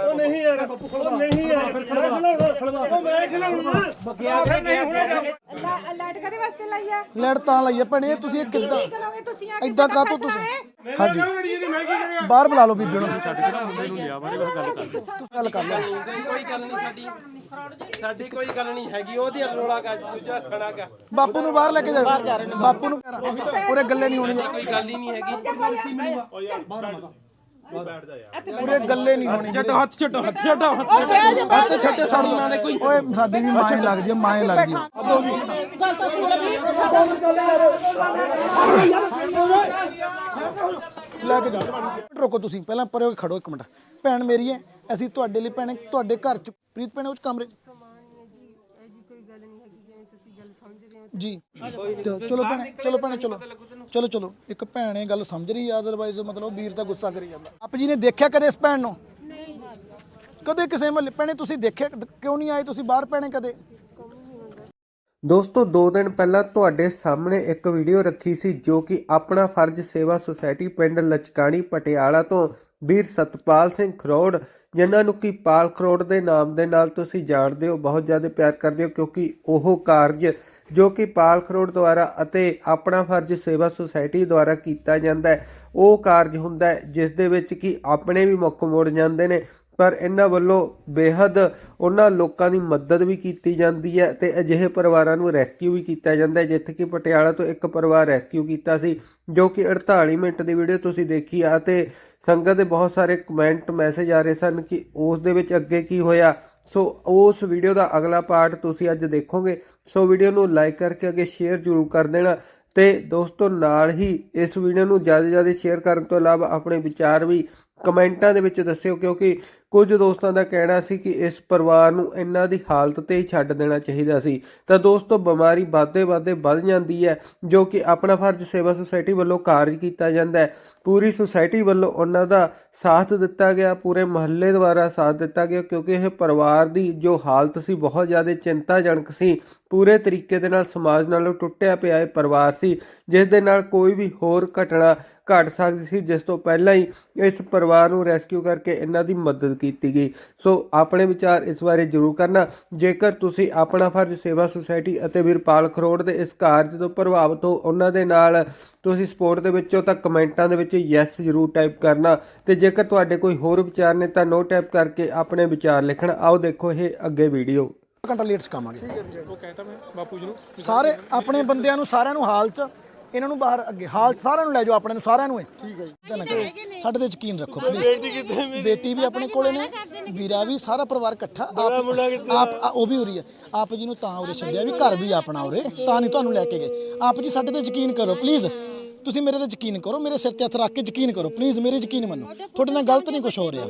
ਉਹ ਨਹੀਂ ਯਾਰ ਉਹ ਨਹੀਂ ਯਾਰ। ਮੈਂ ਖਿਲਾਉਣਾ। ਉਹ ਮੈਂ ਖਿਲਾਉਣਾ। ਲਾ- ਲਾਈਟ ਕਦੇ ਵਾਸਤੇ ਲਾਈ ਆ? ਲੈਟ ਤਾਂ ਲਈਏ ਭੈਣੇ ਤੁਸੀਂ ਇਹ ਕਿੱਦਾਂ ਕੀ ਕਰੋਗੇ ਤੁਸੀਂ ਆ ਏਦਾਂ ਕਾਹ ਤੋਂ ਤੁਸੀਂ ਹਾਂਜੀ। ਬਾਹਰ ਬੁਲਾ ਲਓ ਬੀਬੀ ਨੂੰ। ਤੁਸੀਂ ਗੱਲ ਕਰ। ਲਓ ਕੋਈ ਗੱਲ ਨਹੀਂ ਸਾਡੀ ਸਾਡੀ ਕੋਈ ਗੱਲ ਨਹੀਂ ਹੈਗੀ ਉਹਦੀ ਰੋਲਾ ਕਰ ਦੂਜਾ ਸਣਾ ਕਰ ਬਾਪੂ ਨੂੰ ਬਾਹਰ ਲੈ ਕੇ ਜਾਓ ਬਾਪੂ ਨੂੰ ਪੂਰੇ ਗੱਲੇ ਨਹੀਂ ਹੋਣੀ ਕੋਈ ਗੱਲ ਹੀ ਨਹੀਂ ਹੈਗੀ। ਪੂਰੇ ਗੱਲੇ ਨਹੀਂ ਹੋਣੀ ਛੱਡੋ ਹੱਥ ਛੱਡੋ ਹੱਥ ਛੱਡੋ ਹੱਥ ਛੱਡੋ ਸਾਡੀ ਮਾਂ ਨੇ ਕੋਈ ਓਏ ਸਾਡੀ ਵੀ ਮਾਂ ਲੱਗਦੀ ਹੈ ਮਾਂ ਹੀ ਲੱਗਦੀ ਹੈ ਗੱਲ ਤਾਂ ਸੁਣ ਲੈ ਵੀ ਲੈ ਕੇ ਜਾਓ ਰੁਕੋ ਤੁਸੀਂ ਪਹਿਲਾਂ ਪਰੇ ਹੋ ਕੇ ਖੜੋ ਇੱਕ ਮਿੰਟ ਭੈਣ ਮੇਰੀ ਹੈ ਅਸੀਂ ਤੁਹਾਡੇ ਲਈ ਭੈਣੇ ਤੁਹਾਡੇ ਘਰ ਚ ਪ੍ਰੀਤ ਭੈਣੇ ਉਸ ਕਮਰੇ ਜੀ। ਚਲੋ ਚਲੋ ਭੈਣੇ ਚਲੋ ਭੈਣੇ ਚਲੋ। ਚਲੋ ਚਲੋ। ਇੱਕ ਭੈਣ ਗੱਲ ਸਮਝ ਰਹੀ ਆ ਅਦਰਵਾਈਜ਼ ਮਤਲਬ ਵੀਰ ਤਾਂ ਗੁੱਸਾ ਕਰੀ ਜਾਂਦਾ। ਆਪ ਜੀ ਨੇ ਦੇਖਿਆ ਕਦੇ ਇਸ ਭੈਣ ਨੂੰ? ਕਦੇ ਕਿਸੇ ਮਹੱਲੇ ਭੈਣੇ ਤੁਸੀਂ ਦੇਖਿਆ ਕਿਉਂ ਨਹੀਂ ਆਏ ਤੁਸੀਂ ਬਾਹਰ ਭੈਣੇ ਕਦੇ? ਦੋਸਤੋ 2 ਦਿਨ ਪਹਿਲਾਂ ਤੁਹਾਡੇ ਸਾਹਮਣੇ ਇੱਕ ਵੀਡੀਓ ਰੱਖੀ ਸੀ ਜੋ ਕਿ ਆਪਣਾ ਫਰਜ਼ ਸੇਵਾ ਸੁਸਾਇਟੀ ਪਿੰਡ ਲਚਕਾਣੀ ਪਟਿਆਲਾ ਤੋਂ ਵੀਰ ਸਤਪਾਲ ਸਿੰਘ ਖਰੋੜ ਜਿਨ੍ਹਾਂ ਨੂੰ ਕਿ ਪਾਲ ਖਰੋੜ ਦੇ ਨਾਮ ਦੇ ਨਾਲ ਤੁਸੀਂ ਜਾਣਦੇ ਹੋ, ਬਹੁਤ ਜ਼ਿਆਦਾ ਪਿਆਰ ਕਰਦੇ ਹੋ, ਕਿਉਂਕਿ ਉਹ ਕਾਰਜ ਜੋ ਕਿ ਪਾਲ ਖਰੋੜ ਦੁਆਰਾ ਅਤੇ ਆਪਣਾ ਫਰਜ਼ ਸੇਵਾ ਸੁਸਾਇਟੀ ਦੁਆਰਾ ਕੀਤਾ ਜਾਂਦਾ ਹੈ, ਉਹ ਕਾਰਜ ਹੁੰਦਾ ਹੈ, ਜਿਸ ਦੇ ਵਿੱਚ ਕਿ ਆਪਣੇ ਵੀ ਮੁੱਖ ਮੋੜ ਜਾਂਦੇ ਨੇ, ਪਰ ਇਹਨਾਂ ਵੱਲੋਂ ਬੇਹੱਦ ਉਹਨਾਂ ਲੋਕਾਂ ਦੀ ਮਦਦ ਵੀ ਕੀਤੀ ਜਾਂਦੀ ਹੈ ਤੇ ਅਜਿਹੇ ਪਰਿਵਾਰਾਂ ਨੂੰ ਰੈਸਕਿਊ ਵੀ ਕੀਤਾ ਜਾਂਦਾ ਹੈ, ਜਿੱਥੇ ਕਿ ਪਟਿਆਲਾ ਤੋਂ ਇੱਕ ਪਰਿਵਾਰ ਰੈਸਕਿਊ ਕੀਤਾ ਸੀ, ਜੋ ਕਿ 48 ਮਿੰਟ ਦੀ ਵੀਡੀਓ ਤੁਸੀਂ ਦੇਖੀ ਆ ਤੇ ਸੰਗਤ ਦੇ ਬਹੁਤ ਸਾਰੇ ਕਮੈਂਟ ਮੈਸੇਜ ਆ ਰਹੇ ਸਨ ਕਿ ਉਸ ਦੇ ਵਿੱਚ ਅੱਗੇ ਕੀ ਹੋਇਆ। ਸੋ ਉਸ ਵੀਡੀਓ ਦਾ ਅਗਲਾ ਪਾਰਟ ਤੁਸੀਂ ਅੱਜ ਦੇਖੋਗੇ। ਸੋ ਵੀਡੀਓ ਨੂੰ ਲਾਈਕ ਕਰਕੇ ਅੱਗੇ ਸ਼ੇਅਰ ਜ਼ਰੂਰ ਕਰ ਦੇਣਾ ਤੇ ਦੋਸਤੋ, ਨਾਲ ਹੀ ਇਸ ਵੀਡੀਓ ਨੂੰ ਜ਼ਿਆਦਾ ਤੋਂ ਜ਼ਿਆਦਾ ਸ਼ੇਅਰ ਕਰਨ ਤੋਂ ਇਲਾਵਾ ਆਪਣੇ ਵਿਚਾਰ ਵੀ ਕਮੈਂਟਾਂ ਦੇ ਵਿੱਚ ਦੱਸਿਓ, ਕਿਉਂਕਿ ਕੁਝ ਦੋਸਤਾਂ ਦਾ ਕਹਿਣਾ ਸੀ ਕਿ ਇਸ ਪਰਿਵਾਰ ਨੂੰ ਇਹਨਾਂ ਦੀ ਹਾਲਤ ਤੇ ਹੀ ਛੱਡ ਦੇਣਾ ਚਾਹੀਦਾ ਸੀ। ਤਾਂ ਦੋਸਤੋ, ਬਿਮਾਰੀ ਵਾਧੇ ਵਾਧੇ ਵੱਧ ਜਾਂਦੀ ਹੈ, ਜੋ ਕਿ ਆਪਣਾ ਫਰਜ਼ ਸੇਵਾ ਸੁਸਾਇਟੀ ਵੱਲੋਂ ਕਾਰਜ ਕੀਤਾ ਜਾਂਦਾ ਹੈ। ਪੂਰੀ ਸੁਸਾਇਟੀ ਵੱਲੋਂ ਉਹਨਾਂ ਦਾ ਸਾਥ ਦਿੱਤਾ ਗਿਆ, ਪੂਰੇ ਮਹੱਲੇ ਦੁਆਰਾ ਸਾਥ ਦਿੱਤਾ ਗਿਆ, ਕਿਉਂਕਿ ਇਹ ਪਰਿਵਾਰ ਦੀ ਜੋ ਹਾਲਤ ਸੀ, ਬਹੁਤ ਜ਼ਿਆਦਾ ਚਿੰਤਾਜਨਕ ਸੀ। ਪੂਰੇ ਤਰੀਕੇ ਦੇ ਨਾਲ ਸਮਾਜ ਨਾਲੋਂ ਟੁੱਟਿਆ ਪਿਆ ਇਹ ਪਰਿਵਾਰ ਸੀ, ਜਿਸ ਦੇ ਨਾਲ ਕੋਈ ਵੀ ਹੋਰ ਘਟਨਾ ਘਟ ਸਕਦੀ ਸੀ ਜਿਸ ਤੋਂ ਪਹਿਲਾਂ ਹੀ ਇਸ ਪਰਿਵਾਰ ਨੂੰ ਰੈਸਕਿਊ ਕਰਕੇ ਇਹਨਾਂ ਦੀ ਮਦਦ ਕੀਤੀ ਗਈ। ਸੋ ਆਪਣੇ ਵਿਚਾਰ ਇਸ ਬਾਰੇ ਜ਼ਰੂਰ ਕਰਨਾ। ਜੇਕਰ ਤੁਸੀਂ ਆਪਣਾ ਫਰਜ਼ ਸੇਵਾ ਸੁਸਾਇਟੀ ਅਤੇ ਵੀਰਪਾਲ ਖਰੋੜ ਦੇ ਇਸ ਕਾਰਜ ਤੋਂ ਪ੍ਰਭਾਵਿਤ ਹੋ ਉਹਨਾਂ ਦੇ ਨਾਲ ਤੁਸੀਂ ਸਪੋਰਟ ਦੇ ਵਿੱਚੋਂ ਤਾਂ ਕਮੈਂਟਾਂ ਦੇ ਵਿੱਚ ਯੈਸ ਜ਼ਰੂਰ ਟਾਈਪ ਕਰਨਾ। ਤੇ ਜੇਕਰ ਤੁਹਾਡੇ ਕੋਈ ਹੋਰ ਵਿਚਾਰ ਨੇ ਤਾਂ ਨੋ ਟਾਈਪ ਕਰਕੇ ਆਪਣੇ ਵਿਚਾਰ ਲਿਖਣਾ। ਆਓ ਦੇਖੋ ਇਹ ਅੱਗੇ ਵੀਡੀਓ ਘੰਟਾ ਲੇਟ ਉਹ ਕਹਿਤਾ ਮੈਂ ਬਾਪੂ ਜੀ ਨੂੰ। ਸਾਰੇ ਆਪਣੇ ਬੰਦਿਆਂ ਨੂੰ ਸਾਰਿਆਂ ਨੂੰ ਹਾਲ ਚ ਇਹਨਾਂ ਨੂੰ ਬਾਹਰ ਅੱਗੇ ਹਾਲ ਸਾਰਿਆਂ ਨੂੰ ਲੈ ਜਾਓ ਆਪਣੇ ਨੂੰ ਸਾਰਿਆਂ ਨੂੰ ਠੀਕ ਹੈ ਜੀ। ਸਾਡੇ ਤੇ ਯਕੀਨ ਰੱਖੋ। ਬੇਟੀ ਕਿੱਥੇ ਮੇਰੀ? ਬੇਟੀ ਵੀ ਆਪਣੇ ਕੋਲੇ ਨੇ ਵੀਰਾ ਵੀ ਸਾਰਾ ਪਰਿਵਾਰ ਇਕੱਠਾ। ਆਪ ਉਹ ਵੀ ਉਰੀ ਹੈ ਆਪ ਜੀ ਨੂੰ ਤਾਂ ਉਰੇ ਛੱਡਿਆ ਵੀ ਘਰ ਵੀ ਆਪਣਾ ਉਰੇ ਤਾਂ ਨਹੀਂ ਤੁਹਾਨੂੰ ਲੈ ਕੇ ਗਏ। ਆਪ ਜੀ ਸਾਡੇ ਤੇ ਯਕੀਨ ਕਰੋ ਪਲੀਜ਼ ਤੁਸੀਂ ਮੇਰੇ ਤੇ ਯਕੀਨ ਕਰੋ ਮੇਰੇ ਸਿਰ ਤੇ ਹੱਥ ਰੱਖ ਕੇ ਯਕੀਨ ਕਰੋ। ਪਲੀਜ਼ ਮੇਰੇ ਯਕੀਨ ਮੰਨੋ। ਤੁਹਾਡੇ ਨਾਲ ਗਲਤ ਨਹੀਂ ਕੁਝ ਹੋ ਰਿਹਾ।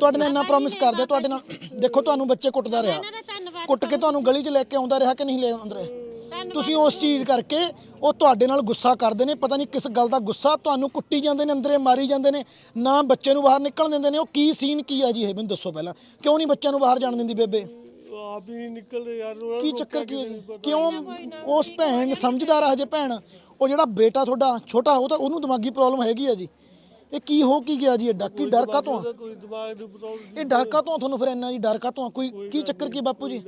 ਤੁਹਾਡੇ ਨਾਲ ਇੰਨਾ ਪ੍ਰੋਮਿਸ ਕਰਦੇ ਤੁਹਾਡੇ ਨਾਲ ਦੇਖੋ ਤੁਹਾਨੂੰ ਬੱਚੇ ਕੁੱਟਦਾ ਰਿਹਾ। ਕੁੱਟ ਕੇ ਤੁਹਾਨੂੰ ਗਲੀ 'ਚ ਲੈ ਕੇ ਆਉਂਦਾ ਰਿਹਾ ਕਿ ਨਹੀਂ ਲੈ ਆਉਂਦਾ ਰਿਹਾ? ਤੁਸੀਂ ਉਸ ਚੀਜ਼ ਕਰਕੇ ਉਹ ਤੁਹਾਡੇ ਨਾਲ ਗੁੱਸਾ ਕਰਦੇ ਨੇ ਪਤਾ ਨਹੀਂ ਕਿਸ ਗੱਲ ਦਾ ਗੁੱਸਾ ਤੁਹਾਨੂੰ ਕੁੱਟੀ ਜਾਂਦੇ ਨੇ ਅੰਦਰੇ ਮਾਰੀ ਜਾਂਦੇ ਨੇ ਨਾ ਬੱਚੇ ਨੂੰ ਬਾਹਰ ਨਿਕਲਣ ਦਿੰਦੇ ਨੇ ਉਹ ਕੀ ਸੀਨ ਕੀ ਆ ਜੀ ਇਹ? ਮੈਨੂੰ ਦੱਸੋ ਪਹਿਲਾਂ। ਕਿਉਂ ਨਹੀਂ ਬੱਚਿਆਂ ਨੂੰ ਬਾਹਰ ਜਾਣ ਦਿੰਦੀ ਬੇਬੇ? ਆਪ ਹੀ ਨਹੀਂ ਨਿਕਲਦੇ ਯਾਰ ਕੀ ਚੱਕਰ ਕੀ ਹੈ ਜੀ? ਕਿਉਂ ਉਸ ਭੈਣ ਸਮਝਦਾਰ ਆ ਹਜੇ ਭੈਣ? ਉਹ ਜਿਹੜਾ ਬੇਟਾ ਤੁਹਾਡਾ ਛੋਟਾ ਉਹ ਤਾਂ ਉਹਨੂੰ ਦਿਮਾਗੀ ਪ੍ਰੋਬਲਮ ਹੈਗੀ ਆ ਜੀ। ਇਹ ਕੀ ਹੋ ਕੀ ਗਿਆ ਜੀ? ਇਹ ਡਰ ਕੀ ਡਰ ਕਾ ਤੋਂ? ਕੋਈ ਦਿਮਾਗ ਇਹ ਡਰ ਕਾ ਤੋਂ ਤੁਹਾਨੂੰ ਫਿਰ ਇੰਨਾ ਜੀ? ਡਰ ਕਾ ਤੋਂ? ਕੋਈ ਕੀ ਚੱਕਰ ਕੀ ਬਾਪੂ ਜੀ?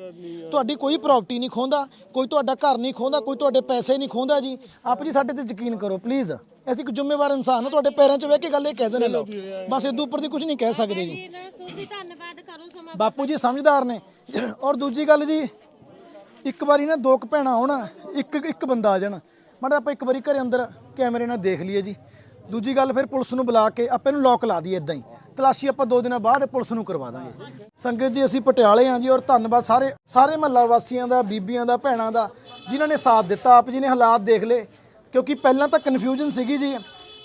ਤੁਹਾਡੀ ਕੋਈ ਪ੍ਰਾਪਰਟੀ ਨਹੀਂ ਖੋਂਦਾ ਕੋਈ ਤੁਹਾਡਾ ਘਰ ਨਹੀਂ ਖੋਂਦਾ ਕੋਈ ਤੁਹਾਡੇ ਪੈਸੇ ਨਹੀਂ ਖੋਂਦਾ ਜੀ। ਆਪ ਜੀ ਸਾਡੇ ਤੇ ਯਕੀਨ ਕਰੋ ਪਲੀਜ਼ ਅਸੀਂ ਇੱਕ ਜ਼ਿੰਮੇਵਾਰ ਇਨਸਾਨ ਆ ਤੁਹਾਡੇ ਪੈਰਾਂ 'ਚ ਬਹਿ ਕੇ ਗੱਲ ਇਹ ਕਹਿ ਦੇਣੇ ਲੋ ਬਸ ਇਦੋਂ ਉੱਪਰ ਦੀ ਕੁਝ ਨਹੀਂ ਕਹਿ ਸਕਦੇ ਜੀ। ਤੁਸੀਂ ਧੰਨਵਾਦ ਕਰੋ ਸਮਾਂ ਬਾਪੂ ਜੀ ਸਮਝਦਾਰ ਨੇ। ਔਰ ਦੂਜੀ ਗੱਲ ਜੀ ਇੱਕ ਵਾਰੀ ਨਾ ਦੋ ਕੁ ਭੈਣਾਂ ਆਉਣ ਇੱਕ ਇੱਕ ਬੰਦਾ ਆ ਜਾਣ। ਮਾੜਾ ਆਪਾਂ ਇੱਕ ਵਾਰੀ ਘਰੇ ਅੰਦਰ ਕੈਮਰੇ ਨਾਲ ਦੇਖ ਲਈਏ ਜੀ। ਦੂਜੀ ਗੱਲ ਫਿਰ ਪੁਲਿਸ ਨੂੰ ਬੁਲਾ ਕੇ ਆਪਾਂ ਇਹਨੂੰ ਲੋਕ ਲਾ ਦਈਏ ਇਦਾਂ ਹੀ। ਤਲਾਸ਼ੀ ਆਪਾਂ ਦੋ ਦਿਨਾਂ ਬਾਅਦ ਪੁਲਿਸ ਨੂੰ ਕਰਵਾ ਦਾਂਗੇ। ਸੰਗਤ ਜੀ, ਅਸੀਂ ਪਟਿਆਲੇ ਹਾਂ ਜੀ ਔਰ ਧੰਨਵਾਦ ਸਾਰੇ ਸਾਰੇ ਮਹੱਲਾ ਵਾਸੀਆਂ ਦਾ, ਬੀਬੀਆਂ ਦਾ, ਭੈਣਾਂ ਦਾ, ਜਿਨ੍ਹਾਂ ਨੇ ਸਾਥ ਦਿੱਤਾ, ਆਪ ਜੀ ਨੇ ਹਾਲਾਤ ਦੇਖ ਲਏ। ਕਿਉਂਕਿ ਪਹਿਲਾਂ ਤਾਂ ਕਨਫਿਊਜ਼ਨ ਸੀਗੀ ਜੀ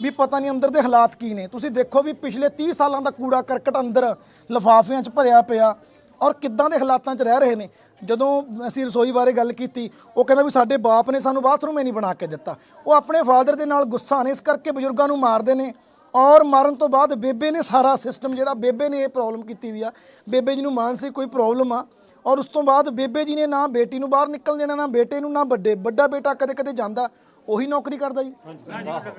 ਵੀ ਪਤਾ ਨਹੀਂ ਅੰਦਰ ਦੇ ਹਾਲਾਤ ਕੀ ਨੇ। ਤੁਸੀਂ ਦੇਖੋ ਵੀ ਪਿਛਲੇ 30 ਸਾਲਾਂ ਦਾ ਕੂੜਾ ਕਰਕਟ ਅੰਦਰ ਲਫਾਫਿਆਂ 'ਚ ਭਰਿਆ ਪਿਆ। ਔਰ ਕਿੱਦਾਂ ਦੇ ਹਾਲਾਤਾਂ 'ਚ ਰਹਿ ਰਹੇ ਨੇ? ਜਦੋਂ ਅਸੀਂ ਰਸੋਈ ਬਾਰੇ ਗੱਲ ਕੀਤੀ, ਉਹ ਕਹਿੰਦਾ ਵੀ ਸਾਡੇ ਬਾਪ ਨੇ ਸਾਨੂੰ ਬਾਥਰੂਮ ਹੀ ਨਹੀਂ ਬਣਾ ਕੇ ਦਿੱਤਾ। ਉਹ ਆਪਣੇ ਫਾਦਰ ਦੇ ਨਾਲ ਗੁੱਸਾ ਨੇ, ਇਸ ਕਰਕੇ ਬਜ਼ੁਰਗਾਂ ਨੂੰ ਮਾਰਦੇ ਨੇ ਔਰ ਮਾਰਨ ਤੋਂ ਬਾਅਦ ਬੇਬੇ ਨੇ ਸਾਰਾ ਸਿਸਟਮ ਜਿਹੜਾ, ਬੇਬੇ ਨੇ ਇਹ ਪ੍ਰੋਬਲਮ ਕੀਤੀ ਵੀ ਆ। ਬੇਬੇ ਜੀ ਨੂੰ ਮਾਨਸਿਕ ਕੋਈ ਪ੍ਰੋਬਲਮ ਆ ਔਰ ਉਸ ਤੋਂ ਬਾਅਦ ਬੇਬੇ ਜੀ ਨੇ ਨਾ ਬੇਟੀ ਨੂੰ ਬਾਹਰ ਨਿਕਲ ਦੇਣਾ, ਨਾ ਬੇਟੇ ਨੂੰ, ਨਾ ਵੱਡੇ, ਵੱਡਾ ਬੇਟਾ ਕਦੇ ਕਦੇ ਜਾਂਦਾ। ਉਹੀ ਨੌਕਰੀ ਕਰਦਾ ਜੀ।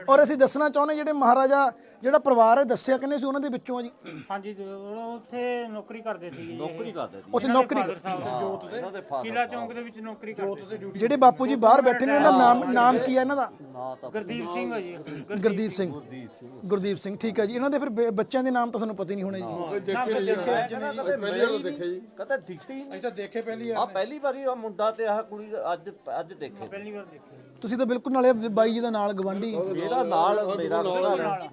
ਔਰ ਅਸੀਂ ਦੱਸਣਾ ਚਾਹੁੰਦੇ ਜਿਹੜੇ ਮਹਾਰਾਜਾ ਜਿਹੜਾ ਪਰਿਵਾਰ ਹੈ ਦੱਸਿਆ ਕਹਿੰਦੇ ਸੀ ਉਹਨਾਂ ਦੇ ਵਿੱਚੋਂ ਆ ਜੀ? ਹਾਂਜੀ ਉਹ ਉੱਥੇ ਨੌਕਰੀ ਕਰਦੇ ਸੀ ਨੌਕਰੀ ਕਰਦੇ ਉੱਥੇ ਨੌਕਰੀ ਜੋਤ ਦੇ ਕਿਲਾ ਚੌਂਕ ਦੇ ਵਿੱਚ ਨੌਕਰੀ ਕਰਦੇ ਸੀ। ਜਿਹੜੇ ਬਾਪੂ ਜੀ ਬਾਹਰ ਬੈਠੇ ਨੇ ਇਹਨਾਂ ਦਾ ਨਾਮ ਨਾਮ ਕੀ ਹੈ ਇਹਨਾਂ ਦਾ? ਗੁਰਦੀਪ ਸਿੰਘ ਆ ਜੀ। ਗੁਰਦੀਪ ਸਿੰਘ। ਗੁਰਦੀਪ ਸਿੰਘ। ਠੀਕ ਹੈ ਜੀ। ਇਹਨਾਂ ਦੇ ਫਿਰ ਬੱਚਿਆਂ ਦੇ ਨਾਮ ਤਾਂ ਤੁਹਾਨੂੰ ਪਤਾ ਹੀ ਨਹੀਂ ਹੋਣੇ ਜੀ। ਪਹਿਲੀ ਵਾਰ ਦੇਖਿਆ ਜੀ। ਕਦੇ ਦਿਖੇ ਹੀ ਨਹੀਂ ਤਾਂ ਦੇਖੇ ਪਹਿਲੀ ਆ ਪਹਿਲੀ ਵਾਰੀ ਆ ਮੁੰਡਾ ਤੇ ਆਹ ਕੁੜੀ ਅੱਜ ਅੱਜ ਦੇਖੇ। ਪਹਿਲੀ ਵਾਰ ਦੇਖੀ। ਤੁਸੀਂ ਤਾਂ ਬਿਲਕੁਲ ਨਾਲੇ ਬਾਈ ਜੀ ਦਾ ਨਾਲ ਗਵਾਂਢੀ। ਮੇਰਾ ਨਾਲ ਮੇਰਾ ਘਰ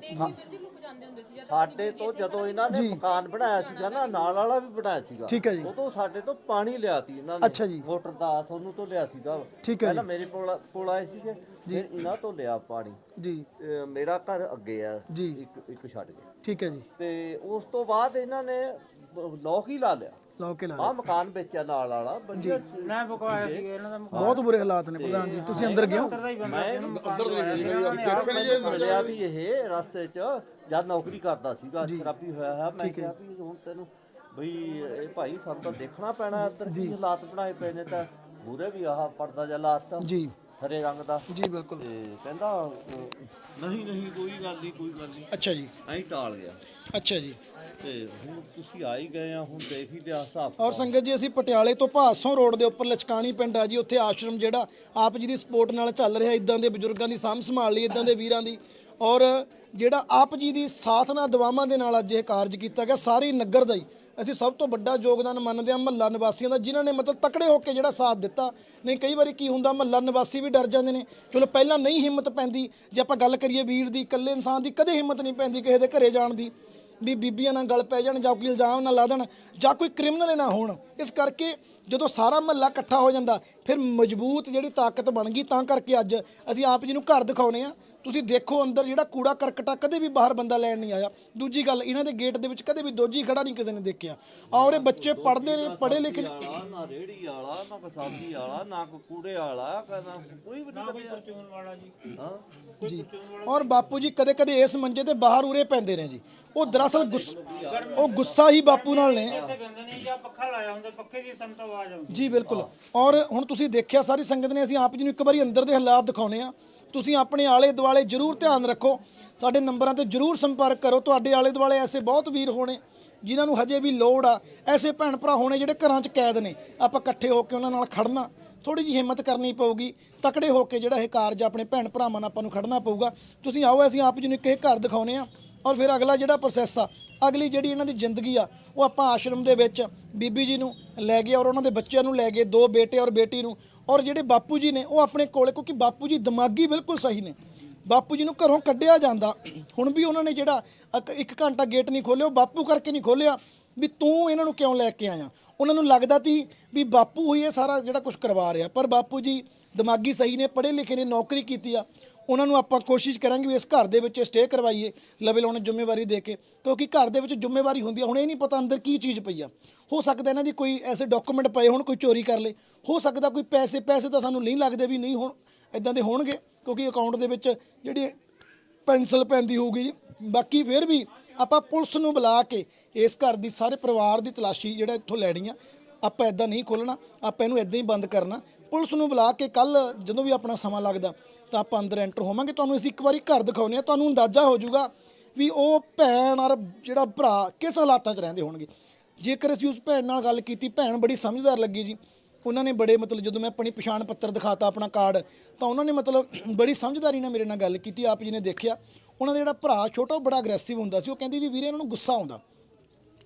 ਸਾਡੇ ਤੋਂ ਜਦੋਂ ਇਹਨਾਂ ਨੇ ਮਕਾਨ ਬਣਾਇਆ ਸੀਗਾ ਨਾ ਨਾਲ ਵਾਲਾ ਵੀ ਬਣਾਇਆ ਸੀਗਾ। ਠੀਕ ਹੈ ਜੀ। ਉਦੋਂ ਸਾਡੇ ਤੋਂ ਪਾਣੀ ਲਿਆ ਤੀ ਇਹਨਾਂ ਨੇ। ਅੱਛਾ ਜੀ। ਮੋਟਰ ਦਾ ਤੁਹਾਨੂੰ ਤੋਂ ਲਿਆ ਸੀਗਾ। ਠੀਕ ਹੈ ਪਹਿਲਾਂ ਮੇਰੇ ਕੋਲ ਕੋਲ ਆਏ ਸੀਗੇ ਫਿਰ ਇਹਨਾਂ ਤੋਂ ਲਿਆ ਪਾਣੀ। ਜੀ। ਮੇਰਾ ਘਰ ਅੱਗੇ ਆ ਜੀ। ਇੱਕ ਇੱਕ ਛੱਡ ਕੇ। ਠੀਕ ਹੈ ਜੀ। ਤੇ ਉਸ ਤੋਂ ਬਾਅਦ ਇਹਨਾਂ ਨੇ ਲੋਕ ਹੀ ਲਾ ਲਿਆ। ਲਾਓ ਕੇ ਲਾ ਆ ਮਕਾਨ ਵੇਚਿਆ ਨਾਲ ਵਾਲਾ। ਵਧੀਆ ਮੈਂ ਬਕਵਾਇਆ ਸੀ ਇਹਨਾਂ ਦਾ ਬਹੁਤ ਬੁਰੇ ਹਾਲਾਤ ਨੇ ਪ੍ਰਧਾਨ ਜੀ ਤੁਸੀਂ ਅੰਦਰ ਗਏ ਹੋ ਮੁਕਤਰ ਦਾ ਹੀ ਬੰਦਾ ਸੀ ਉਹਨੂੰ ਮੈਨੂੰ ਮਿਲਿਆ ਵੀ ਇਹ ਰਸਤੇ 'ਚ ਜਦ ਨੌਕਰੀ ਕਰਦਾ ਸੀਗਾ ਸ਼ਰਾਬੀ ਹੋਇਆ ਹੈ ਮੈਂ ਕਿਹਾ ਵੀ ਹੁਣ ਤੈਨੂੰ ਬਈ ਇਹ ਭਾਈ ਸਾਨੂੰ ਤਾਂ ਦੇਖਣਾ ਪੈਣਾ ਇੱਧਰ ਕੀ ਹਾਲਾਤ ਬਣਾਏ ਪਏ ਨੇ ਤਾਂ ਉਹਦੇ ਵੀ ਆਹ ਪਰਦਾ ਜਿਹਾ ਲਾਤਾ ਜੀ। ਹਰੇ ਰੰਗ ਦਾ। ਜੀ ਬਿਲਕੁਲ। ਤੇ ਕਹਿੰਦਾ ਨਹੀਂ ਨਹੀਂ ਕੋਈ ਗੱਲ ਨਹੀਂ ਕੋਈ ਗੱਲ ਨਹੀਂ। ਅੱਛਾ ਜੀ। ਐਂ ਟਾਲ ਗਿਆ। ਅੱਛਾ ਜੀ। ਤੇ ਹੁਣ ਤੁਸੀਂ ਆ ਹੀ ਗਏ ਆ ਹੁਣ ਦੇਖ ਹੀ ਲਿਆ ਹਿਸਾਬ ਔਰ ਸੰਗਤ ਜੀ ਅਸੀਂ ਪਟਿਆਲੇ ਤੋਂ ਭਾਸੋਂ ਰੋਡ ਦੇ ਉੱਪਰ ਲਚਕਾਣੀ ਪਿੰਡ ਆ ਜੀ ਉੱਥੇ ਆਸ਼ਰਮ ਜਿਹੜਾ ਆਪ ਜੀ ਦੀ ਸਪੋਰਟ ਨਾਲ ਚੱਲ ਰਿਹਾ ਇਦਾਂ ਦੇ ਬਜ਼ੁਰਗਾਂ ਦੀ ਸਾਂਭ ਸੰਭਾਲ ਲਈ ਇਦਾਂ ਦੇ ਵੀਰਾਂ ਦੀ। ਔਰ ਜਿਹੜਾ ਆਪ ਜੀ ਦੀ ਸਾਥ ਨਾਲ ਦਵਾਵਾਂ ਦੇ ਨਾਲ ਅੱਜ ਇਹ ਕਾਰਜ ਕੀਤਾ ਗਿਆ ਸਾਰੇ ਨਗਰ ਦਾ ਹੀ। ਅਸੀਂ ਸਭ ਤੋਂ ਵੱਡਾ ਯੋਗਦਾਨ ਮੰਨਦੇ ਹਾਂ ਮਹੱਲਾ ਨਿਵਾਸੀਆਂ ਦਾ, ਜਿਨ੍ਹਾਂ ਨੇ ਮਤਲਬ ਤਕੜੇ ਹੋ ਕੇ ਜਿਹੜਾ ਸਾਥ ਦਿੱਤਾ। ਨਹੀਂ, ਕਈ ਵਾਰੀ ਕੀ ਹੁੰਦਾ, ਮਹੱਲਾ ਨਿਵਾਸੀ ਵੀ ਡਰ ਜਾਂਦੇ ਨੇ। ਚਲੋ, ਪਹਿਲਾਂ ਨਹੀਂ ਹਿੰਮਤ ਪੈਂਦੀ। ਜੇ ਆਪਾਂ ਗੱਲ ਕਰੀਏ ਵੀਰ ਦੀ, ਇਕੱਲੇ ਇਨਸਾਨ ਦੀ ਕਦੇ ਹਿੰਮਤ ਨਹੀਂ ਪੈਂਦੀ ਕਿਸੇ ਦੇ ਘਰੇ ਜਾਣ ਦੀ। ਵੀ ਬੀਬੀਆਂ ਨਾਲ ਗਲ ਪੈ ਜਾਣ ਜਾਂ ਕੋਈ ਇਲਜ਼ਾਮ ਨਾ ਲਾ ਦੇਣ, ਜਾਂ ਕੋਈ ਕ੍ਰਿਮੀਨਲ ਨਾ ਹੋਣ। ਇਸ ਕਰਕੇ ਜਦੋਂ ਸਾਰਾ ਮਹੱਲਾ ਇਕੱਠਾ ਹੋ ਜਾਂਦਾ, ਫਿਰ ਮਜ਼ਬੂਤ ਜਿਹੜੀ ਤਾਕਤ ਬਣ ਗਈ, ਤਾਂ ਕਰਕੇ ਅੱਜ ਅਸੀਂ ਆਪ ਜੀ ਨੂੰ ਘਰ ਦਿਖਾਉਨੇ ਆ। ਤੁਸੀਂ ਦੇਖੋ ਅੰਦਰ ਜਿਹੜਾ ਕੂੜਾ ਕਰਕਟਾ ਕਦੇ ਵੀ ਬਾਹਰ ਬੰਦਾ ਲੈਣ ਨਹੀਂ ਆਇਆ। ਦੂਜੀ ਗੱਲ ਇਹਨਾਂ ਦੇ ਗੇਟ ਦੇ ਵਿੱਚ ਕਦੇ ਵੀ ਦੋਜੀ ਖੜਾ ਨਹੀਂ ਕਿਸੇ ਨੇ ਦੇਖਿਆ। ਔਰ ਇਹ ਬੱਚੇ ਪੜ੍ਹਦੇ ਨੇ ਪੜ੍ਹੇ ਲਿਖੇ ਨੇ। ਨਾ ਰੇੜੀ ਵਾਲਾ ਨਾ ਸਬਜ਼ੀ ਵਾਲਾ ਨਾ ਕੂੜੇ ਵਾਲਾ ਕਹਿੰਦਾ ਕੋਈ ਵੀ ਨਹੀਂ ਲੱਗਿਆ ਚੋਣ ਵਾਲਾ ਜੀ। ਹਾਂ। ਜੀ। ਔਰ ਬਾਪੂ ਜੀ ਕਦੇ ਕਦੇ ਇਸ ਮੰਜੇ ਤੇ ਬਾਹਰ ਉਰੇ ਪੈਂਦੇ ਨੇ ਜੀ। ਉਹ ਦਰਅਸਲ ਉਹ ਗੁੱਸਾ ਹੀ ਬਾਪੂ ਨਾਲ ਨੇ। ਇੱਥੇ ਕਹਿੰਦੇ ਨੇ ਜਾਂ ਪੱਖਾ ਲਾਇਆ ਹੁੰਦਾ ਪੱਖੇ ਦੀ ਸਾਨੂੰ ਤਾਂ ਆਵਾਜ਼ ਆਉਂਦੀ। ਜੀ ਬਿਲਕੁਲ। ਔਰ ਹੁਣ ਤੁਸੀਂ ਦੇਖਿਆ ਸਾਰੀ ਸੰਗਤ ਨੇ ਅਸੀਂ ਆਪ ਜੀ ਨੂੰ ਇੱਕ ਵਾਰੀ ਅੰਦਰ ਦੇ ਹਾਲਾਤ ਦਿਖਾਉਨੇ ਆ। ਤੁਸੀਂ ਆਪਣੇ ਆਲੇ ਦੁਆਲੇ ਜਰੂਰ ਧਿਆਨ ਰੱਖੋ। ਸਾਡੇ ਨੰਬਰਾਂ ਤੇ ਜਰੂਰ ਸੰਪਰਕ ਕਰੋ। ਤੁਹਾਡੇ ਆਲੇ ਦੁਆਲੇ ਐਸੇ ਬਹੁਤ ਵੀਰ ਹੋਣੇ, ਜਿਨ੍ਹਾਂ ਨੂੰ ਹਜੇ ਵੀ ਲੋੜ ਆ। ਐਸੇ ਭੈਣ ਭਰਾ ਹੋਣੇ ਜਿਹੜੇ ਘਰਾਂ 'ਚ ਕੈਦ ਨੇ। ਆਪਾਂ ਇਕੱਠੇ ਹੋ ਕੇ ਉਹਨਾਂ ਨਾਲ ਖੜਨਾ ਥੋੜੀ ਜਿਹੀ ਹਿੰਮਤ ਕਰਨੀ ਪਊਗੀ। ਤਕੜੇ ਹੋ ਕੇ ਜਿਹੜਾ ਇਹ ਕਾਰਜ ਆਪਣੇ ਭੈਣ ਭਰਾਵਾਂ ਨਾਲ ਆਪਾਂ ਨੂੰ ਖੜਨਾ ਪਊਗਾ। ਤੁਸੀਂ ਆਓ, ਅਸੀਂ ਆਪ ਜੀ ਨੂੰ ਇੱਕ ਇਹ ਘਰ ਦਿਖਾਉਨੇ ਆ ਔਰ ਫਿਰ ਅਗਲਾ ਜਿਹੜਾ ਪ੍ਰੋਸੈਸ ਆ, ਅਗਲੀ ਜਿਹੜੀ ਇਹਨਾਂ ਦੀ ਜ਼ਿੰਦਗੀ ਆ, ਉਹ ਆਪਾਂ ਆਸ਼ਰਮ ਦੇ ਵਿੱਚ ਬੀਬੀ ਜੀ ਨੂੰ ਲੈ ਗਏ ਔਰ ਉਹਨਾਂ ਦੇ ਬੱਚਿਆਂ ਨੂੰ ਲੈ ਗਏ, ਦੋ ਬੇਟੇ ਔਰ ਬੇਟੀ ਨੂੰ, ਔਰ ਜਿਹੜੇ ਬਾਪੂ ਜੀ ਨੇ ਉਹ ਆਪਣੇ ਕੋਲੇ, ਕਿਉਂਕਿ ਬਾਪੂ ਜੀ ਦਿਮਾਗੀ ਬਿਲਕੁਲ ਸਹੀ ਨੇ। ਬਾਪੂ ਜੀ ਨੂੰ ਘਰੋਂ ਕੱਢਿਆ ਜਾਂਦਾ। ਹੁਣ ਵੀ ਉਹਨਾਂ ਨੇ ਜਿਹੜਾ ਇੱਕ- ਇੱਕ ਘੰਟਾ ਗੇਟ ਨਹੀਂ ਖੋਲਿਆ ਉਹ ਬਾਪੂ ਕਰਕੇ ਨਹੀਂ ਖੋਲਿਆ ਵੀ ਤੂੰ ਇਹਨਾਂ ਨੂੰ ਕਿਉਂ ਲੈ ਕੇ ਆਇਆ? ਉਹਨਾਂ ਨੂੰ ਲੱਗਦਾ ਸੀ ਵੀ ਬਾਪੂ ਹੀ ਇਹ ਸਾਰਾ ਜਿਹੜਾ ਕੁਝ ਕਰਵਾ ਰਿਹਾ। ਪਰ ਬਾਪੂ ਜੀ ਦਿਮਾਗੀ ਸਹੀ ਨੇ, ਪੜ੍ਹੇ ਲਿਖੇ ਨੇ, ਨੌਕਰੀ ਕੀਤੀ ਆ। ਉਹਨਾਂ ਨੂੰ ਆਪਾਂ ਕੋਸ਼ਿਸ਼ ਕਰਾਂਗੇ ਵੀ ਇਸ ਘਰ ਦੇ ਵਿੱਚ ਸਟੇ ਕਰਵਾਈਏ, ਲਵੇ ਲਾਉਣ ਜ਼ਿੰਮੇਵਾਰੀ ਦੇ ਕੇ, ਕਿਉਂਕਿ ਘਰ ਦੇ ਵਿੱਚ ਜ਼ਿੰਮੇਵਾਰੀ ਹੁੰਦੀ ਹੈ ਹੁਣ ਇਹ ਨਹੀਂ ਪਤਾ ਅੰਦਰ ਕੀ ਚੀਜ਼ ਪਈ ਆ। ਹੋ ਸਕਦਾ ਇਹਨਾਂ ਦੀ ਕੋਈ ਐਸੇ ਡਾਕੂਮੈਂਟ ਪਏ ਹੋਣ, ਕੋਈ ਚੋਰੀ ਕਰ ਲੇ। ਹੋ ਸਕਦਾ ਕੋਈ ਪੈਸੇ ਪੈਸੇ ਤਾਂ ਸਾਨੂੰ ਨਹੀਂ ਲੱਗਦੇ ਵੀ ਨਹੀਂ ਹੋਣ ਇਦਾਂ ਦੇ ਹੋਣਗੇ, ਕਿਉਂਕਿ ਅਕਾਊਂਟ ਦੇ ਵਿੱਚ ਜਿਹੜੀ ਪੈਨਸਲ ਪੈਂਦੀ ਹੋਊਗੀ ਬਾਕੀ ਫਿਰ ਵੀ ਆਪਾਂ ਪੁਲਿਸ ਨੂੰ ਬੁਲਾ ਕੇ ਇਸ ਘਰ ਦੀ ਸਾਰੇ ਪਰਿਵਾਰ ਦੀ ਤਲਾਸ਼ੀ ਜਿਹੜਾ ਇੱਥੋਂ ਲੈਣੀ ਆ, ਆਪਾਂ ਇਦਾਂ ਨਹੀਂ ਖੋਲਣਾ ਆਪਾਂ ਇਹਨੂੰ ਇਦਾਂ ਹੀ ਬੰਦ ਕਰਨਾ। ਪੁਲਿਸ ਨੂੰ ਬੁਲਾ ਕੇ ਕੱਲ ਜਦੋਂ ਵੀ ਆਪਣਾ ਸਮਾਂ ਲੱਗਦਾ ਤਾਂ ਆਪਾਂ ਅੰਦਰ ਐਂਟਰ ਹੋਵਾਂਗੇ। ਤੁਹਾਨੂੰ ਅਸੀਂ ਇੱਕ ਵਾਰੀ ਘਰ ਦਿਖਾਉਨੇ ਆ ਤੁਹਾਨੂੰ ਅੰਦਾਜ਼ਾ ਹੋ ਜਾਊਗਾ ਵੀ ਉਹ ਭੈਣ ਔਰ ਜਿਹੜਾ ਭਰਾ ਕਿਸ ਹਾਲਾਤਾਂ 'ਚ ਰਹਿੰਦੇ ਹੋਣਗੇ। ਜੇਕਰ ਅਸੀਂ ਉਸ ਭੈਣ ਨਾਲ ਗੱਲ ਕੀਤੀ, ਭੈਣ ਬੜੀ ਸਮਝਦਾਰ ਲੱਗੀ ਜੀ। ਉਹਨਾਂ ਨੇ ਬੜੇ ਮਤਲਬ ਜਦੋਂ ਮੈਂ ਆਪਣੀ ਪਛਾਣ ਪੱਤਰ ਦਿਖਾਤਾ ਆਪਣਾ ਕਾਰਡ, ਤਾਂ ਉਹਨਾਂ ਨੇ ਮਤਲਬ ਬੜੀ ਸਮਝਦਾਰੀ ਨਾਲ ਮੇਰੇ ਨਾਲ ਗੱਲ ਕੀਤੀ। ਆਪ ਜੀ ਨੇ ਦੇਖਿਆ, ਉਹਨਾਂ ਦਾ ਜਿਹੜਾ ਭਰਾ ਛੋਟਾ ਉਹ ਬੜਾ ਅਗਰੈਸਿਵ ਹੁੰਦਾ ਸੀ। ਉਹ ਕਹਿੰਦੀ ਵੀ ਵੀਰੇ ਇਹਨਾਂ ਨੂੰ ਗੁੱਸਾ ਆਉਂਦਾ।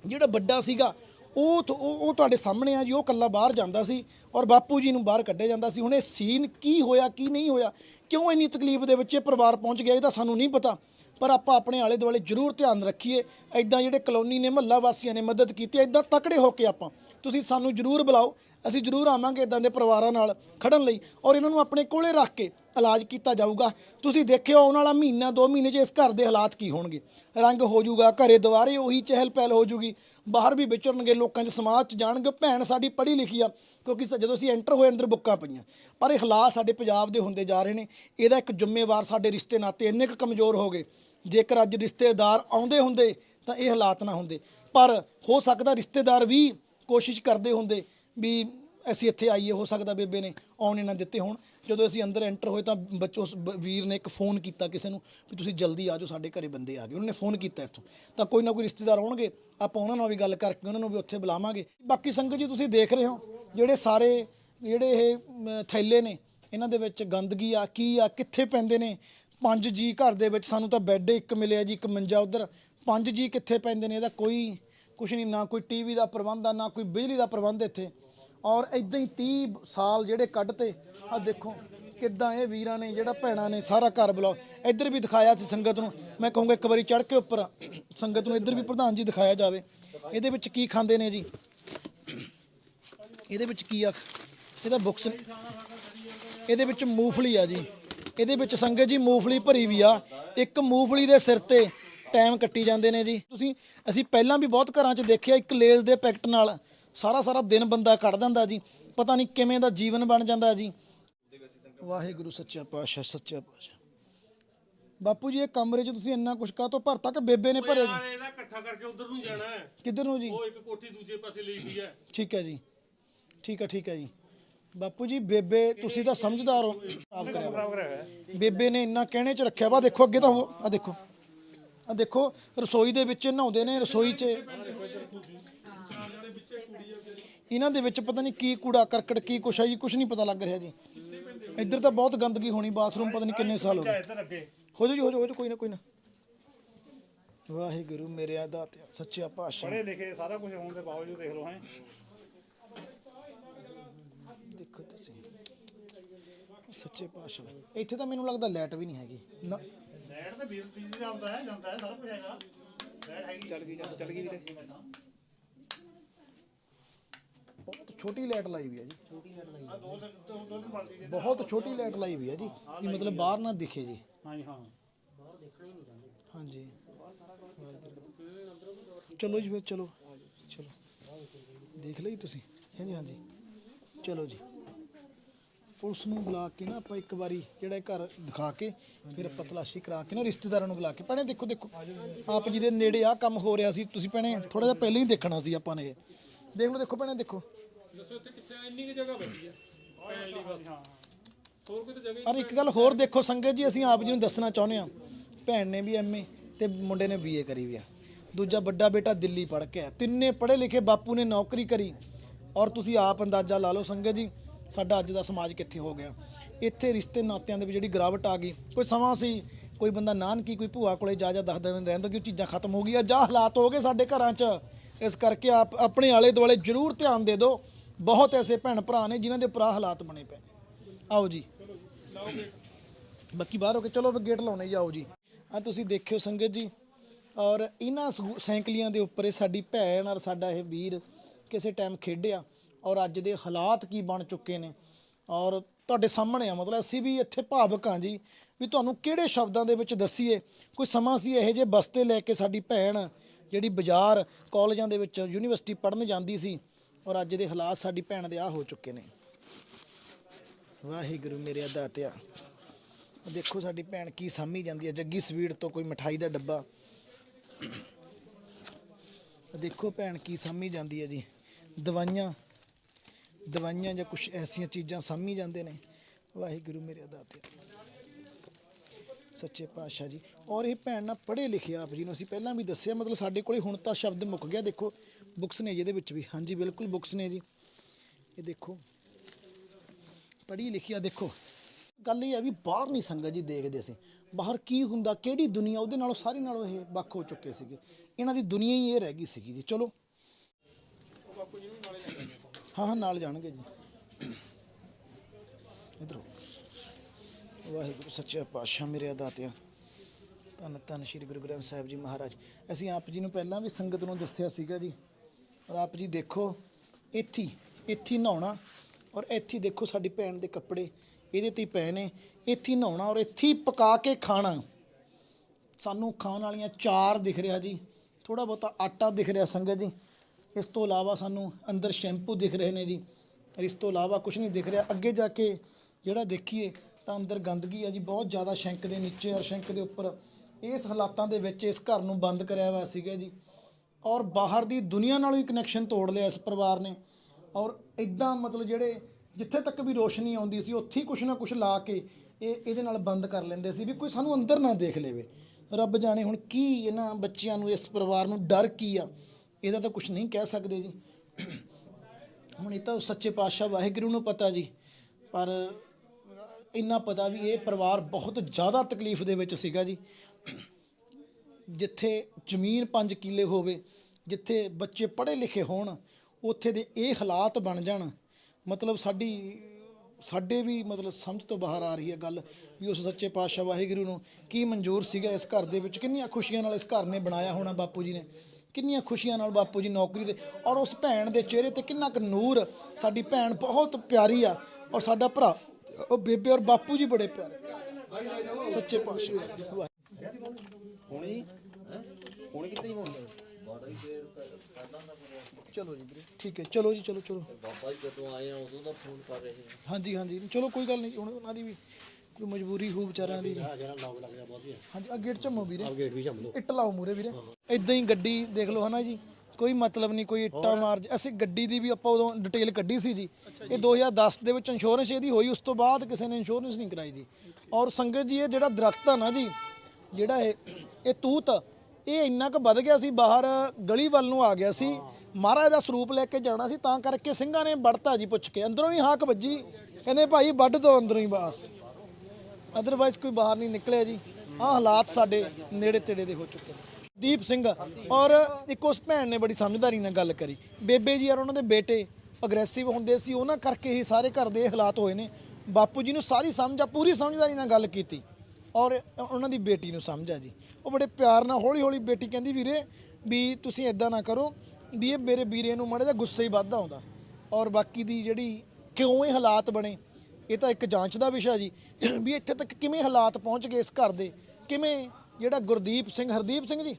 ਜਿਹੜਾ ਵੱਡਾ ਸੀਗਾ ਉਹ ਤੁ- ਉਹ ਉਹ ਤੁਹਾਡੇ ਸਾਹਮਣੇ ਆ ਜੀ, ਉਹ ਕੱਲਾ ਬਾਹਰ ਜਾਂਦਾ ਸੀ ਔਰ ਬਾਪੂ ਜੀ ਨੂੰ ਬਾਹਰ ਕੱਢਿਆ ਜਾਂਦਾ ਸੀ। ਹੁਣ ਇਹ ਸੀਨ ਕੀ ਹੋਇਆ, ਕੀ ਨਹੀਂ ਹੋਇਆ? ਕਿਉਂ ਇੰਨੀ ਤਕਲੀਫ ਦੇ ਵਿੱਚ ਇਹ ਪਰਿਵਾਰ ਪਹੁੰਚ ਗਿਆ, ਇਹ ਤਾਂ ਸਾਨੂੰ ਨਹੀਂ ਪਤਾ। ਪਰ ਆਪਾਂ ਆਪਣੇ ਆਲੇ ਦੁਆਲੇ ਜ਼ਰੂਰ ਧਿਆਨ ਰੱਖੀਏ। ਐਦਾਂ ਜਿਹੜੇ ਕਲੋਨੀ ਨੇ, ਮਹੱਲਾ ਵਾਸੀਆਂ ਨੇ ਮਦਦ ਕੀਤੀ ਐਦਾਂ ਤਕੜੇ ਹੋ ਕੇ ਆਪਾਂ। ਤੁਸੀਂ ਸਾਨੂੰ ਜ਼ਰੂਰ ਬੁਲਾਓ, ਅਸੀਂ ਜ਼ਰੂਰ ਆਵਾਂਗੇ ਇਦਾਂ ਦੇ ਪਰਿਵਾਰਾਂ ਨਾਲ ਖੜਨ ਲਈ ਔਰ ਇਹਨਾਂ ਨੂੰ ਆਪਣੇ ਕੋਲੇ ਰੱਖ ਕੇ ਇਲਾਜ ਕੀਤਾ ਜਾਊਗਾ। ਤੁਸੀਂ ਦੇਖਿਓ ਆਉਣ ਵਾਲਾ ਮਹੀਨਾ, ਦੋ ਮਹੀਨੇ 'ਚ ਇਸ ਘਰ ਦੇ ਹਾਲਾਤ ਕੀ ਹੋਣਗੇ? ਰੰਗ ਹੋ ਜਾਊਗਾ, ਘਰੇ ਦੁਬਾਰੇ ਉਹੀ ਚਹਿਲ ਪਹਿਲ ਹੋ ਜਾਊਗੀ। ਬਾਹਰ ਵੀ ਵਿਚਰਨਗੇ, ਲੋਕਾਂ 'ਚ ਸਮਾਜ 'ਚ ਜਾਣਗੇ ਭੈਣ ਸਾਡੀ ਪੜ੍ਹੀ ਲਿਖੀ ਆ, ਕਿਉਂਕਿ ਸ- ਜਦੋਂ ਅਸੀਂ ਐਂਟਰ ਹੋਏ ਅੰਦਰ ਬੁੱਕਾਂ ਪਈਆਂ। ਪਰ ਇਹ ਹਾਲਾਤ ਸਾਡੇ ਪੰਜਾਬ ਦੇ ਹੁੰਦੇ ਜਾ ਰਹੇ ਨੇ। ਇਹਦਾ ਇੱਕ ਜ਼ਿੰਮੇਵਾਰ ਸਾਡੇ ਰਿਸ਼ਤੇ ਨਾਤੇ ਇੰਨੇ ਕੁ ਕਮਜ਼ੋਰ ਹੋ ਗਏ। ਜੇਕਰ ਅੱਜ ਰਿਸ਼ਤੇਦਾਰ ਆਉਂਦੇ ਹੁੰਦੇ, ਤਾਂ ਇਹ ਹਾਲਾਤ ਨਾ ਹੁੰਦੇ। ਪਰ ਹੋ ਸਕਦਾ ਰਿਸ਼ਤੇਦਾਰ ਵੀ ਕੋਸ਼ਿਸ਼ ਕਰਦੇ ਹੁੰਦੇ ਵੀ ਅਸੀਂ ਇੱਥੇ ਆਈਏ, ਹੋ ਸਕਦਾ ਬੇਬੇ ਨੇ ਆਉਣ ਇਹਨਾਂ ਦਿੱਤੇ ਹੋਣ। ਜਦੋਂ ਅਸੀਂ ਅੰਦਰ ਐਂਟਰ ਹੋਏ ਤਾਂ ਬੱਚੋ, ਉਸ ਵੀਰ ਨੇ ਇੱਕ ਫੋਨ ਕੀਤਾ ਕਿਸੇ ਨੂੰ ਵੀ ਤੁਸੀਂ ਜਲਦੀ ਆ ਜਾਓ, ਸਾਡੇ ਘਰੇ ਬੰਦੇ ਆ ਗਏ। ਉਹਨਾਂ ਨੇ ਫੋਨ ਕੀਤਾ ਇੱਥੋਂ। ਤਾਂ ਕੋਈ ਨਾ ਕੋਈ ਰਿਸ਼ਤੇਦਾਰ ਆਉਣਗੇ, ਆਪਾਂ ਉਹਨਾਂ ਨਾਲ ਵੀ ਗੱਲ ਕਰਕੇ ਉਹਨਾਂ ਨੂੰ ਵੀ ਉੱਥੇ ਬੁਲਾਵਾਂਗੇ। ਬਾਕੀ ਸੰਗਤ ਜੀ, ਤੁਸੀਂ ਦੇਖ ਰਹੇ ਹੋ, ਜਿਹੜੇ ਸਾਰੇ, ਜਿਹੜੇ ਇਹ ਥੈਲੇ ਨੇ, ਇਹਨਾਂ ਦੇ ਵਿੱਚ ਗੰਦਗੀ ਆ, ਕੀ ਆ, ਕਿੱਥੇ ਪੈਂਦੇ ਨੇ? ਪੰਜ ਜੀ ਘਰ ਦੇ ਵਿੱਚ ਸਾਨੂੰ ਤਾਂ ਬੈੱਡ ਇੱਕ ਮਿਲਿਆ ਜੀ, ਇੱਕ ਮੰਜਾ ਉਧਰ। ਪੰਜ ਜੀ ਕਿੱਥੇ ਪੈਂਦੇ ਨੇ? ਇਹਦਾ ਕੋਈ ਕੁਛ ਨਹੀਂ, ਨਾ ਕੋਈ ਟੀਵੀ ਦਾ ਪ੍ਰਬੰਧ ਆ, ਨਾ ਕੋਈ ਬਿਜਲੀ ਦਾ ਪ੍ਰਬੰਧ ਇੱਥੇ। ਔਰ ਇਦਾਂ ਹੀ 30 ਸਾਲ ਜਿਹੜੇ ਕੱਢਤੇ ਆ ਦੇਖੋ ਕਿੱਦਾਂ ਇਹ ਵੀਰਾਂ ਨੇ, ਜਿਹੜਾ ਭੈਣਾਂ ਨੇ ਸਾਰਾ ਘਰ ਬੁਲਾਓ ਇੱਧਰ ਵੀ ਦਿਖਾਇਆ ਸੀ ਸੰਗਤ ਨੂੰ। ਮੈਂ ਕਹੂੰਗਾ ਇੱਕ ਵਾਰੀ ਚੜ੍ਹ ਕੇ ਉੱਪਰ ਸੰਗਤ ਨੂੰ ਇੱਧਰ ਵੀ ਪ੍ਰਧਾਨ ਜੀ ਦਿਖਾਇਆ ਜਾਵੇ। ਇਹਦੇ ਵਿੱਚ ਕੀ ਖਾਂਦੇ ਨੇ ਜੀ? ਇਹਦੇ ਵਿੱਚ ਕੀ ਆ? ਇਹਦਾ ਬੁਕਸ ਇਹਦੇ ਵਿੱਚ ਮੂੰਗਫਲੀ ਆ ਜੀ। ਇਹਦੇ ਵਿੱਚ ਸੰਗਤ ਜੀ ਮੂੰਗਫਲੀ ਭਰੀ ਵੀ ਆ। ਇੱਕ ਮੂੰਗਫਲੀ ਦੇ ਸਿਰ ਤੇ ਟਾਈਮ ਕੱਟੀ ਜਾਂਦੇ ਨੇ ਜੀ। ਤੁਸੀਂ, ਅਸੀਂ ਪਹਿਲਾਂ ਵੀ ਬਹੁਤ ਘਰਾਂ 'ਚ ਦੇਖਿਆ ਇੱਕ ਲੇਜ਼ ਦੇ ਪੈਕਟ ਨਾਲ। ਸਾਰਾ ਸਾਰਾ ਦਿਨ ਬੰਦਾ ਕੱਢ ਦਿੰਦਾ ਜੀ। ਪਤਾ ਨਹੀਂ ਕਿਵੇਂ ਦਾ ਜੀਵਨ ਬਣ ਜਾਂਦਾ ਜੀ। ਵਾਹਿਗੁਰੂ ਸੱਚਾ ਪਾਤਸ਼ਾਹ ਸੱਚਾ ਪਾਤਸ਼ਾਹ। ਬਾਪੂ ਜੀ ਇਹ ਕਮਰੇ 'ਚ ਤੁਸੀਂ ਇੰਨਾ ਕੁਝ ਕਾਹ ਤੋਂ ਭਰਤਾ ਕਿ ਬੇਬੇ ਨੇ ਭਰਿਆ ਜੀ। ਇਹਦਾ ਇਕੱਠਾ ਕਰਕੇ ਉਧਰ ਨੂੰ ਜਾਣਾ ਹੈ। ਕਿੱਧਰ ਨੂੰ ਜੀ? ਉਹ ਇੱਕ ਕੋਠੀ ਦੂਜੇ ਪਾਸੇ ਲਈ ਵੀ ਹੈ। ਠੀਕ ਹੈ ਜੀ। ਠੀਕ ਹੈ ਠੀਕ ਹੈ ਜੀ। ਬਾਪੂ ਜੀ ਬੇਬੇ ਤੁਸੀਂ ਤਾਂ ਸਮਝਦਾਰ ਹੋ। ਆਪ ਕਰਿਆ। ਬੇਬੇ ਨੇ ਇੰਨਾ ਕਹਿਣੇ ਚ ਰੱਖਿਆ? ਵਾ ਦੇਖੋ ਅੱਗੇ ਤਾਂ ਆ ਦੇਖੋ। ਆ ਦੇਖੋ ਰਸੋਈ ਦੇ ਵਿੱਚ ਨਹਾਉਂਦੇ ਨੇ ਰਸੋਈ 'ਚ। ਇਹਨਾਂ ਦੇ ਵਿੱਚ ਪਤਾ ਨਹੀਂ ਕੀ ਕੂੜਾ ਕਰਕਟ ਕੀ ਕੁਛ ਹੈ ਜੀ ਕੁਛ ਨਹੀਂ ਪਤਾ ਲੱਗ ਰਿਹਾ ਜੀ। ਇੱਧਰ ਤਾਂ ਬਹੁਤ ਗੰਦਗੀ ਹੋਣੀ ਬਾਥਰੂਮ ਪਤਾ ਨਹੀਂ ਕਿੰਨੇ ਸਾਲ ਹੋ ਗਏ। ਹੋ ਜਾਓ ਜੀ ਹੋ ਜਾਓ ਹੋ ਜਾਓ ਕੋਈ ਨਾ ਕੋਈ ਨਾ। ਵਾਹਿਗੁਰੂ ਮੇਰੇ ਆਦਾਤਿਆ ਸੱਚਾ ਪਾਤਸ਼ਾਹ। ਪੜ੍ਹੇ ਲਿਖੇ ਸਾਰਾ ਕੁਝ ਹੋਣ ਦੇ ਬਾਵਜੂਦ ਦੇਖ ਲਓ ਹੈ। ਦੇਖੋ ਤੁਸੀਂ। ਸੱਚੇ ਪਾਤਸ਼ਾਹ। ਇੱਥੇ ਤਾਂ ਮੈਨੂੰ ਲੱਗਦਾ ਲਾਈਟ ਵੀ ਨਹੀਂ ਹੈਗੀ। ਨਾ। ਲੈਟ ਤੇ ਬਿਜਲੀ ਬਿਜਲੀ ਦਾ ਆਉਂਦਾ ਹੈ ਜਾਂਦਾ ਹੈ ਸਾਰਾ ਕੁਝ ਹੈਗਾ। ਲੈਟ ਹੈਗੀ। ਚੱਲ ਗਈ ਚੱਲ ਗਈ ਵੀਰੇ। ਬਹੁਤ ਛੋਟੀ ਲਾਈਟ ਲਾਈ ਵੀ ਹੈ ਜੀ। ਛੋਟੀ ਲਾਈਟ ਲਾਈ ਦੋ ਦਿਨ ਦੋ ਦੋ ਦਿਨ ਬਣ ਗਈ ਬਹੁਤ ਛੋਟੀ ਲਾਈਟ ਲਾਈ ਵੀ ਹੈ ਜੀ ਵੀ ਮਤਲਬ ਬਾਹਰ ਨਾ ਦਿਖੇ ਜੀ। ਹਾਂਜੀ ਹਾਂ। ਹਾਂਜੀ। ਚਲੋ ਜੀ ਫਿਰ ਚਲੋ ਚਲੋ। ਦੇਖ ਲਈ ਤੁਸੀਂ? ਹਾਂਜੀ ਹਾਂਜੀ। ਚਲੋ ਜੀ। ਪੁਲਿਸ ਨੂੰ ਬੁਲਾ ਕੇ ਨਾ ਆਪਾਂ ਇੱਕ ਵਾਰੀ ਜਿਹੜਾ ਘਰ ਦਿਖਾ ਕੇ ਫਿਰ ਆਪਾਂ ਤਲਾਸ਼ੀ ਕਰਾ ਕੇ ਨਾ ਰਿਸ਼ਤੇਦਾਰਾਂ ਨੂੰ ਬੁਲਾ ਕੇ। ਭੈਣੇ ਦੇਖੋ ਦੇਖੋ। ਆਪ ਜੀ ਦੇ ਨੇੜੇ ਆ ਕੰਮ ਹੋ ਰਿਹਾ ਸੀ ਤੁਸੀਂ ਭੈਣੇ ਥੋੜਾ ਜਿਹਾ ਪਹਿਲਾਂ ਹੀ ਦੇਖਣਾ ਸੀ ਆਪਾਂ ਨੇ। ਦੇਖ ਲਓ ਦੇਖੋ ਭੈਣੇ ਦੇਖੋ। ਅਰ ਇੱਕ ਗੱਲ ਹੋਰ ਦੇਖੋ ਸੰਗਤ ਜੀ ਅਸੀਂ ਆਪ ਜੀ ਨੂੰ ਦੱਸਣਾ ਚਾਹੁੰਦੇ ਹਾਂ। ਭੈਣ ਨੇ ਵੀ ਐਮਏ ਤੇ ਮੁੰਡੇ ਨੇ ਬੀਏ ਕਰੀ ਵੀ ਆ। ਦੂਜਾ ਵੱਡਾ ਬੇਟਾ ਦਿੱਲੀ ਪੜ੍ਹ ਕੇ ਆ ਤਿੰਨੇ ਪੜ੍ਹੇ ਲਿਖੇ ਬਾਪੂ ਨੇ ਨੌਕਰੀ ਕਰੀ। ਔਰ ਤੁਸੀਂ ਆਪ ਅੰਦਾਜ਼ਾ ਲਾ ਲਓ ਸੰਗਤ ਜੀ ਸਾਡਾ ਅੱਜ ਦਾ ਸਮਾਜ ਕਿੱਥੇ ਹੋ ਗਿਆ। ਇੱਥੇ ਰਿਸ਼ਤੇ ਨਾਤਿਆਂ ਦੇ ਵਿੱਚ ਜਿਹੜੀ ਗਿਰਾਵਟ ਆ ਗਈ। ਕੋਈ ਸਮਾਂ ਸੀ ਕੋਈ ਬੰਦਾ ਨਾਨਕੀ ਕੋਈ ਭੂਆ ਕੋਲੇ ਜਾ ਜਾ ਦਸ ਦਿਨ ਰਹਿੰਦਾ ਸੀ ਉਹ ਚੀਜ਼ਾਂ ਖਤਮ ਹੋ ਗਈਆਂ। ਜਾਂ ਹਾਲਾਤ ਹੋ ਗਏ ਸਾਡੇ ਘਰਾਂ 'ਚ। ਇਸ ਕਰਕੇ ਆਪ ਆਪਣੇ ਆਲੇ ਦੁਆਲੇ ਜ਼ਰੂਰ ਧਿਆਨ ਦੇ ਦਿਓ। ਬਹੁਤ ਐਸੇ ਭੈਣ ਭਰਾ ਨੇ ਜਿਨ੍ਹਾਂ ਦੇ ਭਰਾ ਹਾਲਾਤ ਬਣੇ ਪਏ ਨੇ। ਆਓ ਜੀ। ਬਾਕੀ ਬਾਹਰ ਹੋ ਕੇ ਚਲੋ ਫਿਰ ਗੇਟ ਲਾਉਣੇ ਆਓ ਜੀ। ਆ ਤੁਸੀਂ ਦੇਖਿਓ ਸੰਗਤ ਜੀ। ਔਰ ਇਹਨਾਂ ਸਗੂ- ਸਾਈਕਲੀਆਂ ਦੇ ਉੱਪਰ ਸਾਡੀ ਭੈਣ ਔਰ ਸਾਡਾ ਇਹ ਵੀਰ ਕਿਸੇ ਟਾਈਮ ਖੇਡਿਆ। ਔਰ ਅੱਜ ਦੇ ਹਾਲਾਤ ਕੀ ਬਣ ਚੁੱਕੇ ਨੇ। ਔਰ ਤੁਹਾਡੇ ਸਾਹਮਣੇ ਆ, ਮਤਲਬ ਅਸੀਂ ਵੀ ਇੱਥੇ ਭਾਵਕ ਹਾਂ ਜੀ ਵੀ ਤੁਹਾਨੂੰ ਕਿਹੜੇ ਸ਼ਬਦਾਂ ਦੇ ਵਿੱਚ ਦੱਸੀਏ। ਕੋਈ ਸਮਾਂ ਸੀ ਇਹੋ ਜਿਹੇ ਬਸਤੇ ਲੈ ਕੇ ਸਾਡੀ ਭੈਣ ਜਿਹੜੀ ਬਾਜ਼ਾਰ, ਕਾਲਜਾਂ ਦੇ ਵਿੱਚ ਯੂਨੀਵਰਸਿਟੀ ਪੜ੍ਹਨ ਜਾਂਦੀ ਸੀ। ਔਰ ਅੱਜ ਦੇ ਹਾਲਾਤ ਸਾਡੀ ਭੈਣ ਦੇ ਆ ਹੋ ਚੁੱਕੇ ਨੇ। ਵਾਹਿਗੁਰੂ ਮੇਰੇ ਦਾਤਿਆ, ਦੇਖੋ ਸਾਡੀ ਭੈਣ ਕੀ ਸਾਮੀ ਜਾਂਦੀ ਹੈ। ਜੱਗੀ ਸਵੀਟ ਤੋਂ ਕੋਈ ਮਠਾਈ ਦਾ ਡੱਬਾ। ਦੇਖੋ ਭੈਣ ਕੀ ਸਾਮੀ ਜਾਂਦੀ ਹੈ ਜੀ। ਦਵਾਈਆਂ ਦਵਾਈਆਂ ਜਾਂ ਕੁਝ ਐਸੀਆਂ ਚੀਜ਼ਾਂ ਸਾਮੀ ਜਾਂਦੇ ਨੇ। ਵਾਹਿਗੁਰੂ ਮੇਰੇ ਦਾਤਿਆ। ਸੱਚੇ ਪਾਤਸ਼ਾਹ ਜੀ। ਔਰ ਇਹ ਭੈਣ ਨਾਲ ਪੜ੍ਹੇ ਲਿਖੇ ਆਪ ਜੀ ਨੂੰ ਅਸੀਂ ਪਹਿਲਾਂ ਵੀ ਦੱਸਿਆ, ਮਤਲਬ ਸਾਡੇ ਕੋਲੇ ਹੁਣ ਤਾਂ ਸ਼ਬਦ ਮੁੱਕ ਗਿਆ। ਦੇਖੋ ਬੁੱਕਸ ਨੇ ਜਿਹਦੇ ਵਿੱਚ ਵੀ। ਹਾਂਜੀ, ਬਿਲਕੁਲ ਬੁੱਕਸ ਨੇ ਜੀ। ਇਹ ਦੇਖੋ, ਪੜ੍ਹੀ ਲਿਖੀ ਆ, ਦੇਖੋ। ਗੱਲ ਇਹ ਆ ਵੀ ਬਾਹਰ ਨਹੀਂ ਸੰਗਤ ਜੀ ਦੇਖਦੇ ਸੀ ਬਾਹਰ ਕੀ ਹੁੰਦਾ, ਕਿਹੜੀ ਦੁਨੀਆ, ਉਹਦੇ ਨਾਲੋਂ ਸਾਰੀ ਨਾਲੋਂ ਇਹ ਵੱਖ ਹੋ ਚੁੱਕੇ ਸੀਗੇ। ਇਹਨਾਂ ਦੀ ਦੁਨੀਆ ਹੀ ਇਹ ਰਹਿ ਗਈ ਸੀਗੀ ਜੀ। ਚਲੋ। ਹਾਂ ਹਾਂ, ਨਾਲ ਜਾਣਗੇ ਜੀ। ਇਧਰੋਂ ਵਾਹਿਗੁਰੂ, ਸੱਚਾ ਪਾਤਸ਼ਾਹ ਮੇਰੇ ਦਾਤਿਆ। ਧੰਨ ਧੰਨ ਸ਼੍ਰੀ ਗੁਰੂ ਗ੍ਰੰਥ ਸਾਹਿਬ ਜੀ ਮਹਾਰਾਜ। ਅਸੀਂ ਆਪ ਜੀ ਨੂੰ ਪਹਿਲਾਂ ਵੀ ਸੰਗਤ ਨੂੰ ਦੱਸਿਆ ਸੀਗਾ ਜੀ, ਔਰ ਆਪ ਜੀ ਦੇਖੋ, ਇੱਥੇ ਇੱਥੇ ਨਹਾਉਣਾ, ਔਰ ਇੱਥੇ ਦੇਖੋ ਸਾਡੀ ਭੈਣ ਦੇ ਕੱਪੜੇ, ਇਹਦੇ ਤੇ ਹੀ ਪਏ ਨੇ, ਇੱਥੇ ਨਹਾਉਣਾ, ਔਰ ਇੱਥੇ ਪਕਾ ਕੇ ਖਾਣਾ। ਸਾਨੂੰ ਖਾਣ ਵਾਲੀਆਂ ਚਾਰ ਦਿਖ ਰਿਹਾ ਜੀ ਥੋੜਾ ਬਹੁਤਾ ਆਟਾ ਦਿਖ ਰਿਹਾ ਸੰਗਤ ਜੀ। ਇਸ ਤੋਂ ਇਲਾਵਾ ਸਾਨੂੰ ਅੰਦਰ ਸ਼ੈਂਪੂ ਦਿਖ ਰਹੇ ਨੇ ਜੀ ਇਸ ਤੋਂ ਇਲਾਵਾ ਕੁਝ ਨਹੀਂ ਦਿਖ ਰਿਹਾ। ਅੱਗੇ ਜਾ ਕੇ ਜਿਹੜਾ ਦੇਖੀਏ ਤਾਂ ਅੰਦਰ ਗੰਦਗੀ ਆ ਜੀ, ਬਹੁਤ ਜ਼ਿਆਦਾ ਸ਼ੈਂਕ ਦੇ ਨੀਚੇ ਔਰ ਸ਼ੈਂਕ ਦੇ ਉੱਪਰ। ਇਸ ਹਾਲਾਤਾਂ ਦੇ ਵਿੱਚ ਇਸ ਘਰ ਨੂੰ ਬੰਦ ਕਰਿਆ ਹੋਇਆ ਸੀਗਾ ਜੀ। ਔਰ ਬਾਹਰ ਦੀ ਦੁਨੀਆ ਨਾਲ ਵੀ ਕਨੈਕਸ਼ਨ ਤੋੜ ਲਿਆ ਇਸ ਪਰਿਵਾਰ ਨੇ। ਔਰ ਇਦਾਂ ਮਤਲਬ ਜਿਹੜੇ ਜਿੱਥੇ ਤੱਕ ਵੀ ਰੋਸ਼ਨੀ ਆਉਂਦੀ ਸੀ, ਉੱਥੇ ਹੀ ਕੁਛ ਨਾ ਕੁਛ ਲਾ ਕੇ ਇਹ ਇਹਦੇ ਨਾਲ ਬੰਦ ਕਰ ਲੈਂਦੇ ਸੀ ਵੀ ਕੋਈ ਸਾਨੂੰ ਅੰਦਰ ਨਾ ਦੇਖ ਲਵੇ। ਰੱਬ ਜਾਣੇ ਹੁਣ ਕੀ ਇਹਨਾਂ ਬੱਚਿਆਂ ਨੂੰ, ਇਸ ਪਰਿਵਾਰ ਨੂੰ ਡਰ ਕੀ ਆ? ਇਹਦਾ ਤਾਂ ਕੁਝ ਨਹੀਂ ਕਹਿ ਸਕਦੇ ਜੀ। ਹੁਣ ਇਹ ਤਾਂ ਸੱਚੇ ਪਾਤਸ਼ਾਹ ਵਾਹਿਗੁਰੂ ਨੂੰ ਪਤਾ ਜੀ। ਪਰ ਇੰਨਾ ਪਤਾ ਵੀ ਇਹ ਪਰਿਵਾਰ ਬਹੁਤ ਜ਼ਿਆਦਾ ਤਕਲੀਫ ਦੇ ਵਿੱਚ ਸੀਗਾ ਜੀ। ਜਿੱਥੇ ਜ਼ਮੀਨ 5 ਕਿੱਲੇ ਹੋਵੇ, ਜਿੱਥੇ ਬੱਚੇ ਪੜ੍ਹੇ ਲਿਖੇ ਹੋਣ, ਉੱਥੇ ਦੇ ਇਹ ਹਾਲਾਤ ਬਣ ਜਾਣ। ਮਤਲਬ ਸਾਡੀ, ਸਾਡੇ ਵੀ ਮਤਲਬ ਸਮਝ ਤੋਂ ਬਾਹਰ ਆ ਰਹੀ ਹੈ ਗੱਲ ਵੀ ਉਸ ਸੱਚੇ ਪਾਤਸ਼ਾਹ ਵਾਹਿਗੁਰੂ ਨੂੰ ਕੀ ਮਨਜ਼ੂਰ ਸੀਗਾ ਇਸ ਘਰ ਦੇ ਵਿੱਚ, ਕਿੰਨੀਆਂ ਖੁਸ਼ੀਆਂ ਨਾਲ ਇਸ ਘਰ ਨੇ ਬਣਾਇਆ ਹੋਣਾ ਬਾਪੂ ਜੀ ਨੇ। ਕਿੰਨੀਆਂ ਖੁਸ਼ੀਆਂ ਨਾਲ ਬਾਪੂ ਜੀ ਨੌਕਰੀ ਦੇ, ਔਰ ਉਸ ਭੈਣ ਦੇ ਚਿਹਰੇ ਤੇ ਕਿੰਨਾ ਕੁ ਨੂਰ ਸਾਡੀ ਭੈਣ ਬਹੁਤ ਪਿਆਰੀ ਆ, ਔਰ ਸਾਡਾ ਭਰਾ ਉਹ ਬੇਬੇ ਔਰ ਬਾਪੂ ਜੀ ਬੜੇ ਪਿਆਰੇ। ਸੱਚੇ ਪਾਤਸ਼ਾਹ। ਵਾਹਿਗੁਰੂ ਚਲੋ ਜੀ ਵੀਰੇ ਠੀਕ ਹੈ। ਚਲੋ ਜੀ ਚਲੋ ਚਲੋ। ਬਾਬਾ ਜੀ ਜਦੋਂ ਆਏ ਆ ਉਦੋਂ ਦਾ ਫੋਨ ਕਰ ਰਹੇ ਹਾਂਜੀ ਹਾਂਜੀ। ਚਲੋ ਕੋਈ ਗੱਲ ਨਹੀਂ। ਹੁਣ ਉਹਨਾਂ ਦੀ ਵੀ ਕੋਈ ਮਜਬੂਰੀ ਹੋ ਵਿਚਾਰਿਆਂ ਦੀ ਹਾਂਜੀ ਆ ਗੇਟ ਝੰਮੋ ਵੀਰੇ। ਗੇਟ ਵੀ ਝੰਮ ਲਓ। ਇੱਟ ਲਾਓ ਮੂਰੇ ਵੀਰੇ। ਇਦਾਂ ਹੀ ਗੱਡੀ ਦੇਖ ਲਓ ਹਨਾ ਜੀ? ਕੋਈ ਮਤਲਬ ਨਹੀਂ ਕੋਈ ਇੱਟਾਂ ਮਾਰ ਅਸੀਂ ਗੱਡੀ ਦੀ ਵੀ ਆਪਾਂ ਉਦੋਂ ਡਿਟੇਲ ਕੱਢੀ ਸੀ ਜੀ। ਇਹ 2010 ਦੇ ਵਿੱਚ ਇੰਸ਼ੋਰੈਂਸ ਇਹਦੀ ਹੋਈ ਉਸ ਤੋਂ ਬਾਅਦ ਕਿਸੇ ਨੇ ਇੰਸ਼ੋਰੈਂਸ ਨਹੀਂ ਕਰਾਈ ਜੀ। ਔਰ ਸੰਗਤ ਜੀ ਇਹ ਜਿਹੜਾ ਦਰਖਤ ਆ ਨਾ ਜੀ ਜਿਹੜਾ ਇਹ ਇਹ ਤੂਤ ਇਹ ਇੰਨਾ ਕੁ ਵੱਧ ਗਿਆ ਸੀ ਬਾਹਰ ਗਲੀ ਵੱਲ ਨੂੰ ਆ ਗਿਆ ਸੀ। ਮਹਾਰਾਜ ਦਾ ਸਰੂਪ ਲੈ ਕੇ ਜਾਣਾ ਸੀ ਤਾਂ ਕਰਕੇ ਸਿੰਘਾਂ ਨੇ ਵੜਤਾ ਜੀ ਪੁੱਛ ਕੇ। ਅੰਦਰੋਂ ਹੀ ਹਾਕ ਵੱਜੀ। ਕਹਿੰਦੇ ਭਾਈ ਵੱਢ ਦੋ ਅੰਦਰੋਂ ਹੀ ਬਾਸ। ਅਦਰਵਾਈਜ਼ ਕੋਈ ਬਾਹਰ ਨਹੀਂ ਨਿਕਲਿਆ ਜੀ। ਆਹ ਹਾਲਾਤ ਸਾਡੇ ਨੇੜੇ ਤੇੜੇ ਦੇ ਹੋ ਚੁੱਕੇ ਨੇ। ਦੀਪ ਸਿੰਘ ਔਰ ਇੱਕ ਉਸ ਭੈਣ ਨੇ ਬੜੀ ਸਮਝਦਾਰੀ ਨਾਲ ਗੱਲ ਕਰੀ। ਬੇਬੇ ਜੀ ਔਰ ਉਹਨਾਂ ਦੇ ਬੇਟੇ ਅਗਰੈਸਿਵ ਹੁੰਦੇ ਸੀ, ਉਹਨਾਂ ਕਰਕੇ ਹੀ ਸਾਰੇ ਘਰ ਦੇ ਹਾਲਾਤ ਹੋਏ ਨੇ। ਬਾਪੂ ਜੀ ਨੂੰ ਸਾਰੀ ਸਮਝ ਆ, ਪੂਰੀ ਸਮਝਦਾਰੀ ਨਾਲ ਗੱਲ ਕੀਤੀ। ਔਰ ਉਹਨਾਂ ਦੀ ਬੇਟੀ ਨੂੰ ਸਮਝ ਆ ਜੀ। ਉਹ ਬੜੇ ਪਿਆਰ ਨਾਲ ਹੌਲੀ ਹੌਲੀ ਬੇਟੀ ਕਹਿੰਦੀ, ਵੀਰੇ, ਵੀ ਤੁਸੀਂ ਇਦਾਂ ਨਾ ਕਰੋ ਵੀ ਇਹ ਮੇਰੇ ਵੀਰੇ ਨੂੰ ਮਾੜਾ ਦਾ ਗੁੱਸੇ ਹੀ ਵੱਧ ਆਉਂਦਾ। ਔਰ ਬਾਕੀ ਦੀ ਜਿਹੜੀ ਕਿਉਂ ਇਹ ਹਾਲਾਤ ਬਣੇ, ਇਹ ਤਾਂ ਇੱਕ ਜਾਂਚ ਦਾ ਵਿਸ਼ਾ ਜੀ। ਵੀ ਇੱਥੇ ਤੱਕ ਕਿਵੇਂ ਹਾਲਾਤ ਪਹੁੰਚ ਗਏ ਇਸ ਘਰ ਦੇ? ਕਿਵੇਂ ਜਿਹੜਾ ਗੁਰਦੀਪ ਸਿੰਘ, ਹਰਦੀਪ ਸਿੰਘ ਜੀ?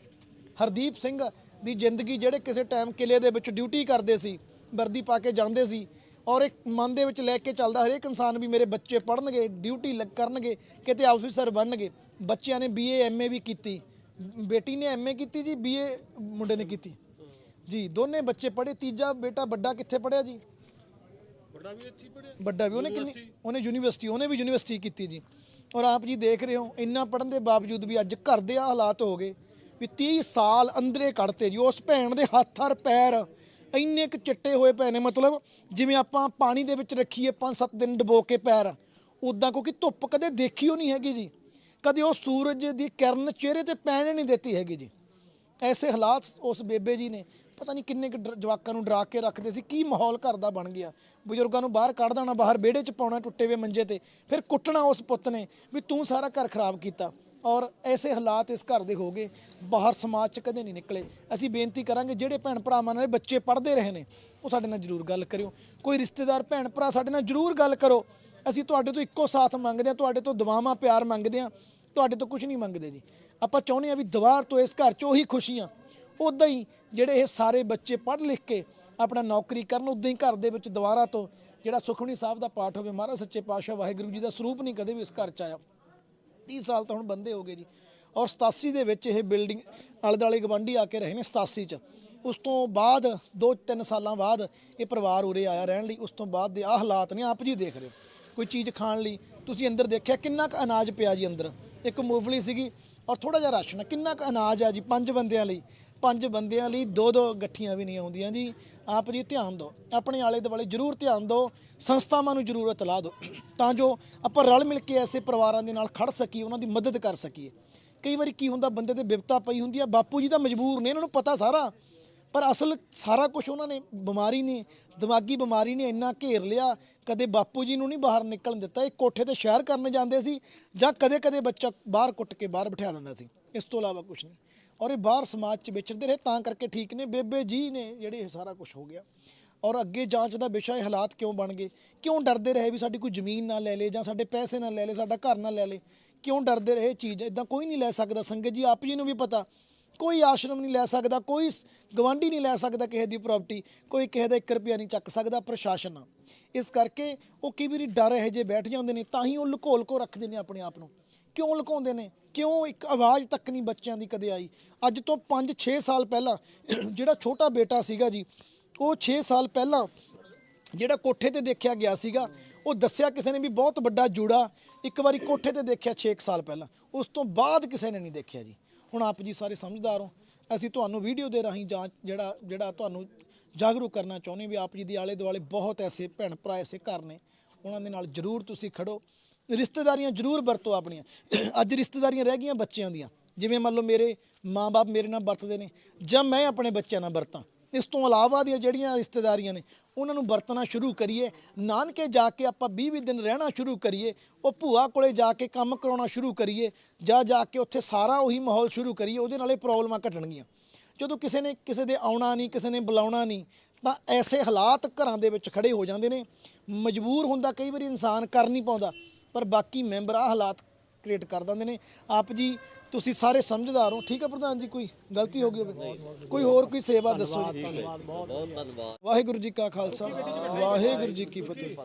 ਹਰਦੀਪ ਸਿੰਘ ਦੀ ਜ਼ਿੰਦਗੀ ਜਿਹੜੇ ਕਿਸੇ ਟਾਈਮ ਕਿਲੇ ਦੇ ਵਿੱਚ ਡਿਊਟੀ ਕਰਦੇ ਸੀ ਵਰਦੀ ਪਾ ਕੇ ਜਾਂਦੇ ਸੀ ਔਰ ਇੱਕ ਮਨ ਦੇ ਵਿੱਚ ਲੈ ਕੇ ਚੱਲਦਾ ਹਰੇਕ ਇਨਸਾਨ ਵੀ ਮੇਰੇ ਬੱਚੇ ਪੜ੍ਹਨਗੇ ਡਿਊਟੀ ਲੱਗ ਕਰਨਗੇ ਕਿਤੇ ਆਫੀਸਰ ਬਣਨਗੇ। ਬੱਚਿਆਂ ਨੇ ਬੀਏ ਐਮਏ ਵੀ ਕੀਤੀ। ਬੇਟੀ ਨੇ ਐਮਏ ਕੀਤੀ ਜੀ ਬੀਏ ਮੁੰਡੇ ਨੇ ਕੀਤੀ। ਜੀ ਦੋਨੇ ਬੱਚੇ ਪੜ੍ਹੇ ਤੀਜਾ ਬੇਟਾ ਵੱਡਾ ਕਿੱਥੇ ਪੜ੍ਹਿਆ ਜੀ? ਵੱਡਾ ਵੀ ਇੱਥੇ ਪੜ੍ਹਿਆ। ਵੱਡਾ ਵੀ ਉਹਨੇ ਕਿੰਨੀ ਉਹਨੇ ਯੂਨੀਵਰਸਿਟੀ ਉਹਨੇ ਵੀ ਯੂਨੀਵਰਸਿਟੀ ਕੀਤੀ ਜੀ। ਔਰ ਆਪ ਜੀ ਦੇਖ ਰਹੇ ਹੋ ਇੰਨਾ ਪੜ੍ਹਨ ਦੇ ਬਾਵਜੂਦ ਵੀ ਅੱਜ ਘਰ ਦੇ ਆ ਹਾਲਾਤ ਹੋ ਗਏ। ਵੀ 30 ਸਾਲ ਅੰਦਰੇ ਕੱਢਤੇ ਜੀ, ਉਸ ਭੈਣ ਦੇ ਹੱਥ ਹਰ ਪੈਰ ਇੰਨੇ ਕੁ ਚਿੱਟੇ ਹੋਏ ਪਏ ਨੇ, ਮਤਲਬ ਜਿਵੇਂ ਆਪਾਂ ਪਾਣੀ ਦੇ ਵਿੱਚ ਰੱਖੀਏ 5-7 ਦਿਨ ਡਬੋ ਕੇ ਪੈਰ ਉਦਾਂ ਕਿਉਂਕਿ ਧੁੱਪ ਕਦੇ ਦੇਖੀ ਹੋ ਨਹੀਂ ਹੈਗੀ ਜੀ, ਕਦੇ ਉਹ ਸੂਰਜ ਦੀ ਕਿਰਨ ਚਿਹਰੇ ਤੇ ਪੈਣ ਨਹੀਂ ਦਿੱਤੀ ਹੈਗੀ ਜੀ। ਐਸੇ ਹਾਲਾਤ ਉਸ ਬੇਬੇ ਜੀ ਨੇ, ਪਤਾ ਨਹੀਂ ਕਿੰਨੇ ਕੁ ਡਰ- ਜਵਾਕਾਂ ਨੂੰ ਡਰਾ ਕੇ ਰੱਖਦੇ ਸੀ, ਕੀ ਮਾਹੌਲ ਘਰ ਦਾ ਬਣ ਗਿਆ। ਬਜ਼ੁਰਗਾਂ ਨੂੰ ਬਾਹਰ ਕੱਢ ਦੇਣਾ, ਬਾਹਰ ਵਿਹੜੇ 'ਚ ਪਾਉਣਾ, ਟੁੱਟੇ ਹੋਏ ਮੰਜੇ ਤੇ, ਫਿਰ ਕੁੱਟਣਾ ਉਸ ਪੁੱਤ ਨੇ, ਵੀ ਤੂੰ ਸਾਰਾ ਘਰ ਖਰਾਬ ਕੀਤਾ। ਔਰ ਐਸੇ ਹਾਲਾਤ ਇਸ ਘਰ ਦੇ ਹੋ ਗਏ। ਬਾਹਰ ਸਮਾਜ 'ਚ ਕਦੇ ਨਹੀਂ ਨਿਕਲੇ। ਅਸੀਂ ਬੇਨਤੀ ਕਰਾਂਗੇ, ਜਿਹੜੇ ਭੈਣ ਭਰਾਵਾਂ ਨਾਲ ਬੱਚੇ ਪੜ੍ਹਦੇ ਰਹੇ ਨੇ, ਉਹ ਸਾਡੇ ਨਾਲ ਜਰੂਰ ਗੱਲ ਕਰਿਓ। ਕੋਈ ਰਿਸ਼ਤੇਦਾਰ, ਭੈਣ ਭਰਾ ਸਾਡੇ ਨਾਲ ਜਰੂਰ ਗੱਲ ਕਰੋ। ਅਸੀਂ ਤੁਹਾਡੇ ਤੋਂ ਇੱਕੋ ਸਾਥ ਮੰਗਦੇ ਹਾਂ, ਤੁਹਾਡੇ ਤੋਂ ਦੁਆਵਾਂ ਪਿਆਰ ਮੰਗਦੇ ਹਾਂ, ਤੁਹਾਡੇ ਤੋਂ ਕੁਝ ਨਹੀਂ ਮੰਗਦੇ ਜੀ। ਆਪਾਂ ਚਾਹੁੰਦੇ ਹਾਂ ਵੀ ਦੁਬਾਰ ਤੋਂ ਇਸ ਘਰ 'ਚ ਉਹੀ ਖੁਸ਼ੀਆਂ ਉਦਾਂ ਹੀ ਜਿਹੜੇ ਇਹ ਸਾਰੇ ਬੱਚੇ ਪੜ੍ਹ ਲਿਖ ਕੇ ਆਪਣਾ ਨੌਕਰੀ ਕਰਨ ਉਦਾਂ ਹੀ ਘਰ ਦੇ ਵਿੱਚ ਦੁਬਾਰਾ ਤੋਂ ਜਿਹੜਾ ਸੁਖਮਨੀ ਸਾਹਿਬ ਦਾ ਪਾਠ ਹੋਵੇ, ਮਹਾਰਾਜ ਸੱਚੇ ਪਾਤਸ਼ਾਹ ਵਾਹਿਗੁਰੂ ਜੀ ਦਾ ਸਰੂਪ ਨਹੀਂ ਕਦੇ ਵੀ ਇਸ ਘਰ 'ਚ ਆਇਆ। 30 ਸਾਲ ਤਾਂ ਹੁਣ ਬੰਦੇ ਹੋ ਗਏ ਜੀ। ਔਰ 87 ਦੇ ਵਿੱਚ ਇਹ ਬਿਲਡਿੰਗ ਆਲੇ ਦੁਆਲੇ ਗਵਾਂਢੀ ਆ ਕੇ ਰਹੇ ਨੇ 87 ਚ। ਉਸ ਤੋਂ ਬਾਅਦ 2-3 ਸਾਲਾਂ ਬਾਅਦ ਇਹ ਪਰਿਵਾਰ ਉਰੇ ਆਇਆ ਰਹਿਣ ਲਈ। ਉਸ ਤੋਂ ਬਾਅਦ ਦੇ ਆ ਹਾਲਾਤ ਨੇ, ਆਪ ਜੀ ਦੇਖ ਰਹੇ ਹੋ। ਕੋਈ ਚੀਜ਼ ਖਾਣ ਲਈ, ਤੁਸੀਂ ਅੰਦਰ ਦੇਖਿਆ ਕਿੰਨਾ ਕੁ ਅਨਾਜ ਪਿਆ ਜੀ ਅੰਦਰ। ਇੱਕ ਮੂੰਗਫਲੀ ਸੀਗੀ ਔਰ ਥੋੜਾ ਜਿਹਾ ਰਾਸ਼ਨ ਕਿੰਨਾ ਕੁ ਅਨਾਜ ਆ ਜੀ ਪੰਜ ਬੰਦਿਆਂ ਲਈ। ਪੰਜ ਬੰਦਿਆਂ ਲਈ ਦੋ ਦੋ ਗੱਠੀਆਂ ਵੀ ਨਹੀਂ ਆਉਂਦੀਆਂ ਜੀ। ਆਪ ਜੀ ਧਿਆਨ ਦਿਓ, ਆਪਣੇ ਆਲੇ ਦੁਆਲੇ ਜਰੂਰ ਧਿਆਨ ਦਿਓ, ਸੰਸਥਾਵਾਂ ਨੂੰ ਜਰੂਰ ਇਤਲਾਹ ਦਿਓ। ਤਾਂ ਜੋ ਆਪਾਂ ਰਲ ਮਿਲ ਕੇ ਐਸੇ ਪਰਿਵਾਰਾਂ ਦੇ ਨਾਲ ਖੜ ਸਕੀਏ, ਉਹਨਾਂ ਦੀ ਮਦਦ ਕਰ ਸਕੀਏ। ਕਈ ਵਾਰੀ ਕੀ ਹੁੰਦਾ, ਬੰਦੇ ਤੇ ਬਿਪਤਾ ਪਈ ਹੁੰਦੀ ਆ, ਬਾਪੂ ਜੀ ਤਾਂ ਮਜਬੂਰ ਨੇ, ਇਹਨਾਂ ਨੂੰ ਪਤਾ ਸਾਰਾ। ਪਰ ਅਸਲ ਸਾਰਾ ਕੁਝ ਉਹਨਾਂ ਨੇ ਬਿਮਾਰੀ ਨੇ, ਦਿਮਾਗੀ ਬਿਮਾਰੀ ਨੇ ਇੰਨਾ ਘੇਰ ਲਿਆ, ਕਦੇ ਬਾਪੂ ਜੀ ਨੂੰ ਨਹੀਂ ਬਾਹਰ ਨਿਕਲਣ ਦਿੱਤਾ, ਇਹ ਕੋਠੇ ਤੇ ਸ਼ਹਿਰ ਕਰਨ ਜਾਂਦੇ ਸੀ ਜਾਂ ਕਦੇ-ਕਦੇ ਬੱਚਾ ਬਾਹਰ ਕੁੱਟ ਕੇ ਬਾਹਰ ਬਿਠਾ ਦਿੰਦਾ ਸੀ। ਇਸ ਤੋਂ ਇਲਾਵਾ ਕੁਝ ਨਹੀਂ। ਔਰ ਇਹ ਬਾਹਰ ਸਮਾਜ 'ਚ ਵਿਚਰਦੇ ਰਹੇ, ਤਾਂ ਕਰਕੇ ਠੀਕ ਨੇ। ਬੇਬੇ ਜੀ ਨੇ ਜਿਹੜੇ ਇਹ ਸਾਰਾ ਕੁਝ ਹੋ ਗਿਆ। ਔਰ ਅੱਗੇ ਜਾਂਚ ਦਾ ਵਿਸ਼ਾ ਇਹ ਹਾਲਾਤ ਕਿਉਂ ਬਣ ਗਏ? ਕਿਉਂ ਡਰਦੇ ਰਹੇ ਵੀ ਸਾਡੀ ਕੋਈ ਜ਼ਮੀਨ ਨਾ ਲੈ ਲੇ ਜਾਂ ਸਾਡੇ ਪੈਸੇ ਨਾ ਲੈ ਲੇ, ਸਾਡਾ ਘਰ ਨਾ ਲੈ ਲੇ? ਕਿਉਂ ਡਰਦੇ ਰਹੇ ਚੀਜ਼? ਇਦਾਂ ਕੋਈ ਨਹੀਂ ਲੈ ਸਕਦਾ। ਸੰਗਤ ਜੀ, ਆਪ ਜੀ ਨੂੰ ਵੀ ਪਤਾ, ਕੋਈ ਆਸ਼ਰਮ ਨਹੀਂ ਲੈ ਸਕਦਾ, ਕੋਈ ਗਵਾਂਢੀ ਨਹੀਂ ਲੈ ਸਕਦਾ ਕਿਸੇ ਦੀ ਪ੍ਰਾਪਰਟੀ ਕੋਈ ਕਿਸੇ ਦਾ 1 ਰੁਪਿਆ ਨਹੀਂ ਚੱਕ ਸਕਦਾ ਪ੍ਰਸ਼ਾਸਨ ਇਸ ਕਰਕੇ ਉਹ ਕਈ ਵਾਰੀ ਡਰ ਇਹ ਜੇ ਬੈਠ ਜਾਂਦੇ ਨੇ, ਤਾਂ ਹੀ ਉਹ ਲੁਕੋਲ ਕੋ ਰੱਖਦੇ ਨੇ ਆਪਣੇ ਆਪ ਨੂੰ। ਕਿਉਂ ਲੁਕਾਉਂਦੇ ਨੇ? ਕਿਉਂ ਇੱਕ ਆਵਾਜ਼ ਤੱਕ ਨਹੀਂ ਬੱਚਿਆਂ ਦੀ ਕਦੇ ਆਈ? ਅੱਜ ਤੋਂ 5-6 ਸਾਲ ਪਹਿਲਾਂ ਜਿਹੜਾ ਛੋਟਾ ਬੇਟਾ ਸੀਗਾ ਜੀ, ਉਹ 6 ਸਾਲ ਪਹਿਲਾਂ ਜਿਹੜਾ ਕੋਠੇ ਤੇ ਦੇਖਿਆ ਗਿਆ ਸੀਗਾ, ਉਹ ਦੱਸਿਆ ਕਿਸੇ ਨੇ ਵੀ ਬਹੁਤ ਵੱਡਾ ਜੂੜਾ ਇੱਕ ਵਾਰੀ ਕੋਠੇ ਤੇ ਦੇਖਿਆ 6 ਸਾਲ ਪਹਿਲਾਂ। ਉਸ ਤੋਂ ਬਾਅਦ ਕਿਸੇ ਨੇ ਨਹੀਂ ਦੇਖਿਆ ਜੀ। ਹੁਣ ਆਪ ਜੀ ਸਾਰੇ ਸਮਝਦਾਰ ਹੋ। ਅਸੀਂ ਤੁਹਾਨੂੰ ਵੀਡੀਓ ਦੇ ਰਾਹੀਂ ਜਾਂਚ ਜਿਹੜਾ ਜਿਹੜਾ ਤੁਹਾਨੂੰ ਜਾਗਰੂਕ ਕਰਨਾ ਚਾਹੁੰਦੇ ਵੀ ਆਪ ਜੀ ਦੇ ਆਲੇ ਦੁਆਲੇ ਬਹੁਤ ਐਸੇ ਭੈਣ ਭਰਾ ਐਸੇ ਘਰ ਨੇ। ਉਹਨਾਂ ਦੇ ਨਾਲ ਜ਼ਰੂਰ ਤੁਸੀਂ ਖੜੋ। ਰਿਸ਼ਤੇਦਾਰੀਆਂ ਜ਼ਰੂਰ ਵਰਤੋ ਆਪਣੀਆਂ। ਅੱਜ ਰਿਸ਼ਤੇਦਾਰੀਆਂ ਰਹਿ ਗਈਆਂ ਬੱਚਿਆਂ ਦੀਆਂ। ਜਿਵੇਂ ਮੰਨ ਲਓ ਮੇਰੇ ਮਾਂ-ਬਾਪ ਮੇਰੇ ਨਾਲ ਵਰਤਦੇ ਨੇ, ਜਾਂ ਮੈਂ ਆਪਣੇ ਬੱਚਿਆਂ ਨਾਲ ਵਰਤਾਂ। ਇਸ ਤੋਂ ਇਲਾਵਾ ਦੀਆਂ ਜਿਹੜੀਆਂ ਰਿਸ਼ਤੇਦਾਰੀਆਂ ਨੇ, ਉਹਨਾਂ ਨੂੰ ਵਰਤਣਾ ਸ਼ੁਰੂ ਕਰੀਏ। ਨਾਨਕੇ ਜਾ ਕੇ ਆਪਾਂ 20-20 ਦਿਨ ਰਹਿਣਾ ਸ਼ੁਰੂ ਕਰੀਏ। ਉਹ ਭੂਆ ਕੋਲੇ ਜਾ ਕੇ ਕੰਮ ਕਰਾਉਣਾ ਸ਼ੁਰੂ ਕਰੀਏ, ਜਾਂ ਜਾ ਕੇ ਉੱਥੇ ਸਾਰਾ ਉਹੀ ਮਾਹੌਲ ਸ਼ੁਰੂ ਕਰੀਏ, ਉਹਦੇ ਨਾਲੇ ਪ੍ਰੋਬਲਮਾਂ ਘਟਣਗੀਆਂ। ਜਦੋਂ ਕਿਸੇ ਨੇ ਕਿਸੇ ਦੇ ਆਉਣਾ ਨਹੀਂ, ਕਿਸੇ ਨੇ ਬੁਲਾਉਣਾ ਨਹੀਂ, ਤਾਂ ਐਸੇ ਹਾਲਾਤ ਘਰਾਂ ਦੇ ਵਿੱਚ ਖੜੇ ਹੋ ਜਾਂਦੇ ਨੇ। ਮਜਬੂਰ ਹੁੰਦਾ, ਕਈ ਵਾਰੀ ਇਨਸਾਨ ਕਰ ਨਹੀਂ ਪਾਉਂਦਾ। ਪਰ ਬਾਕੀ ਮੈਂਬਰ ਆ ਹਾਲਾਤ ਕ੍ਰੀਏਟ ਕਰ ਦਿੰਦੇ ਨੇ। ਆਪ ਜੀ ਤੁਸੀਂ ਸਾਰੇ ਸਮਝਦਾਰ ਹੋ। ਠੀਕ ਹੈ ਪ੍ਰਧਾਨ ਜੀ ਕੋਈ ਗਲਤੀ ਹੋ ਗਈ ਹੋਵੇ? ਕੋਈ ਹੋਰ ਕੋਈ ਸੇਵਾ ਦੱਸੋ ਜੀ। ਵਾਹਿਗੁਰੂ ਜੀ ਕਾ ਖਾਲਸਾ ਵਾਹਿਗੁਰੂ ਜੀ ਕੀ ਫਤਿਹ।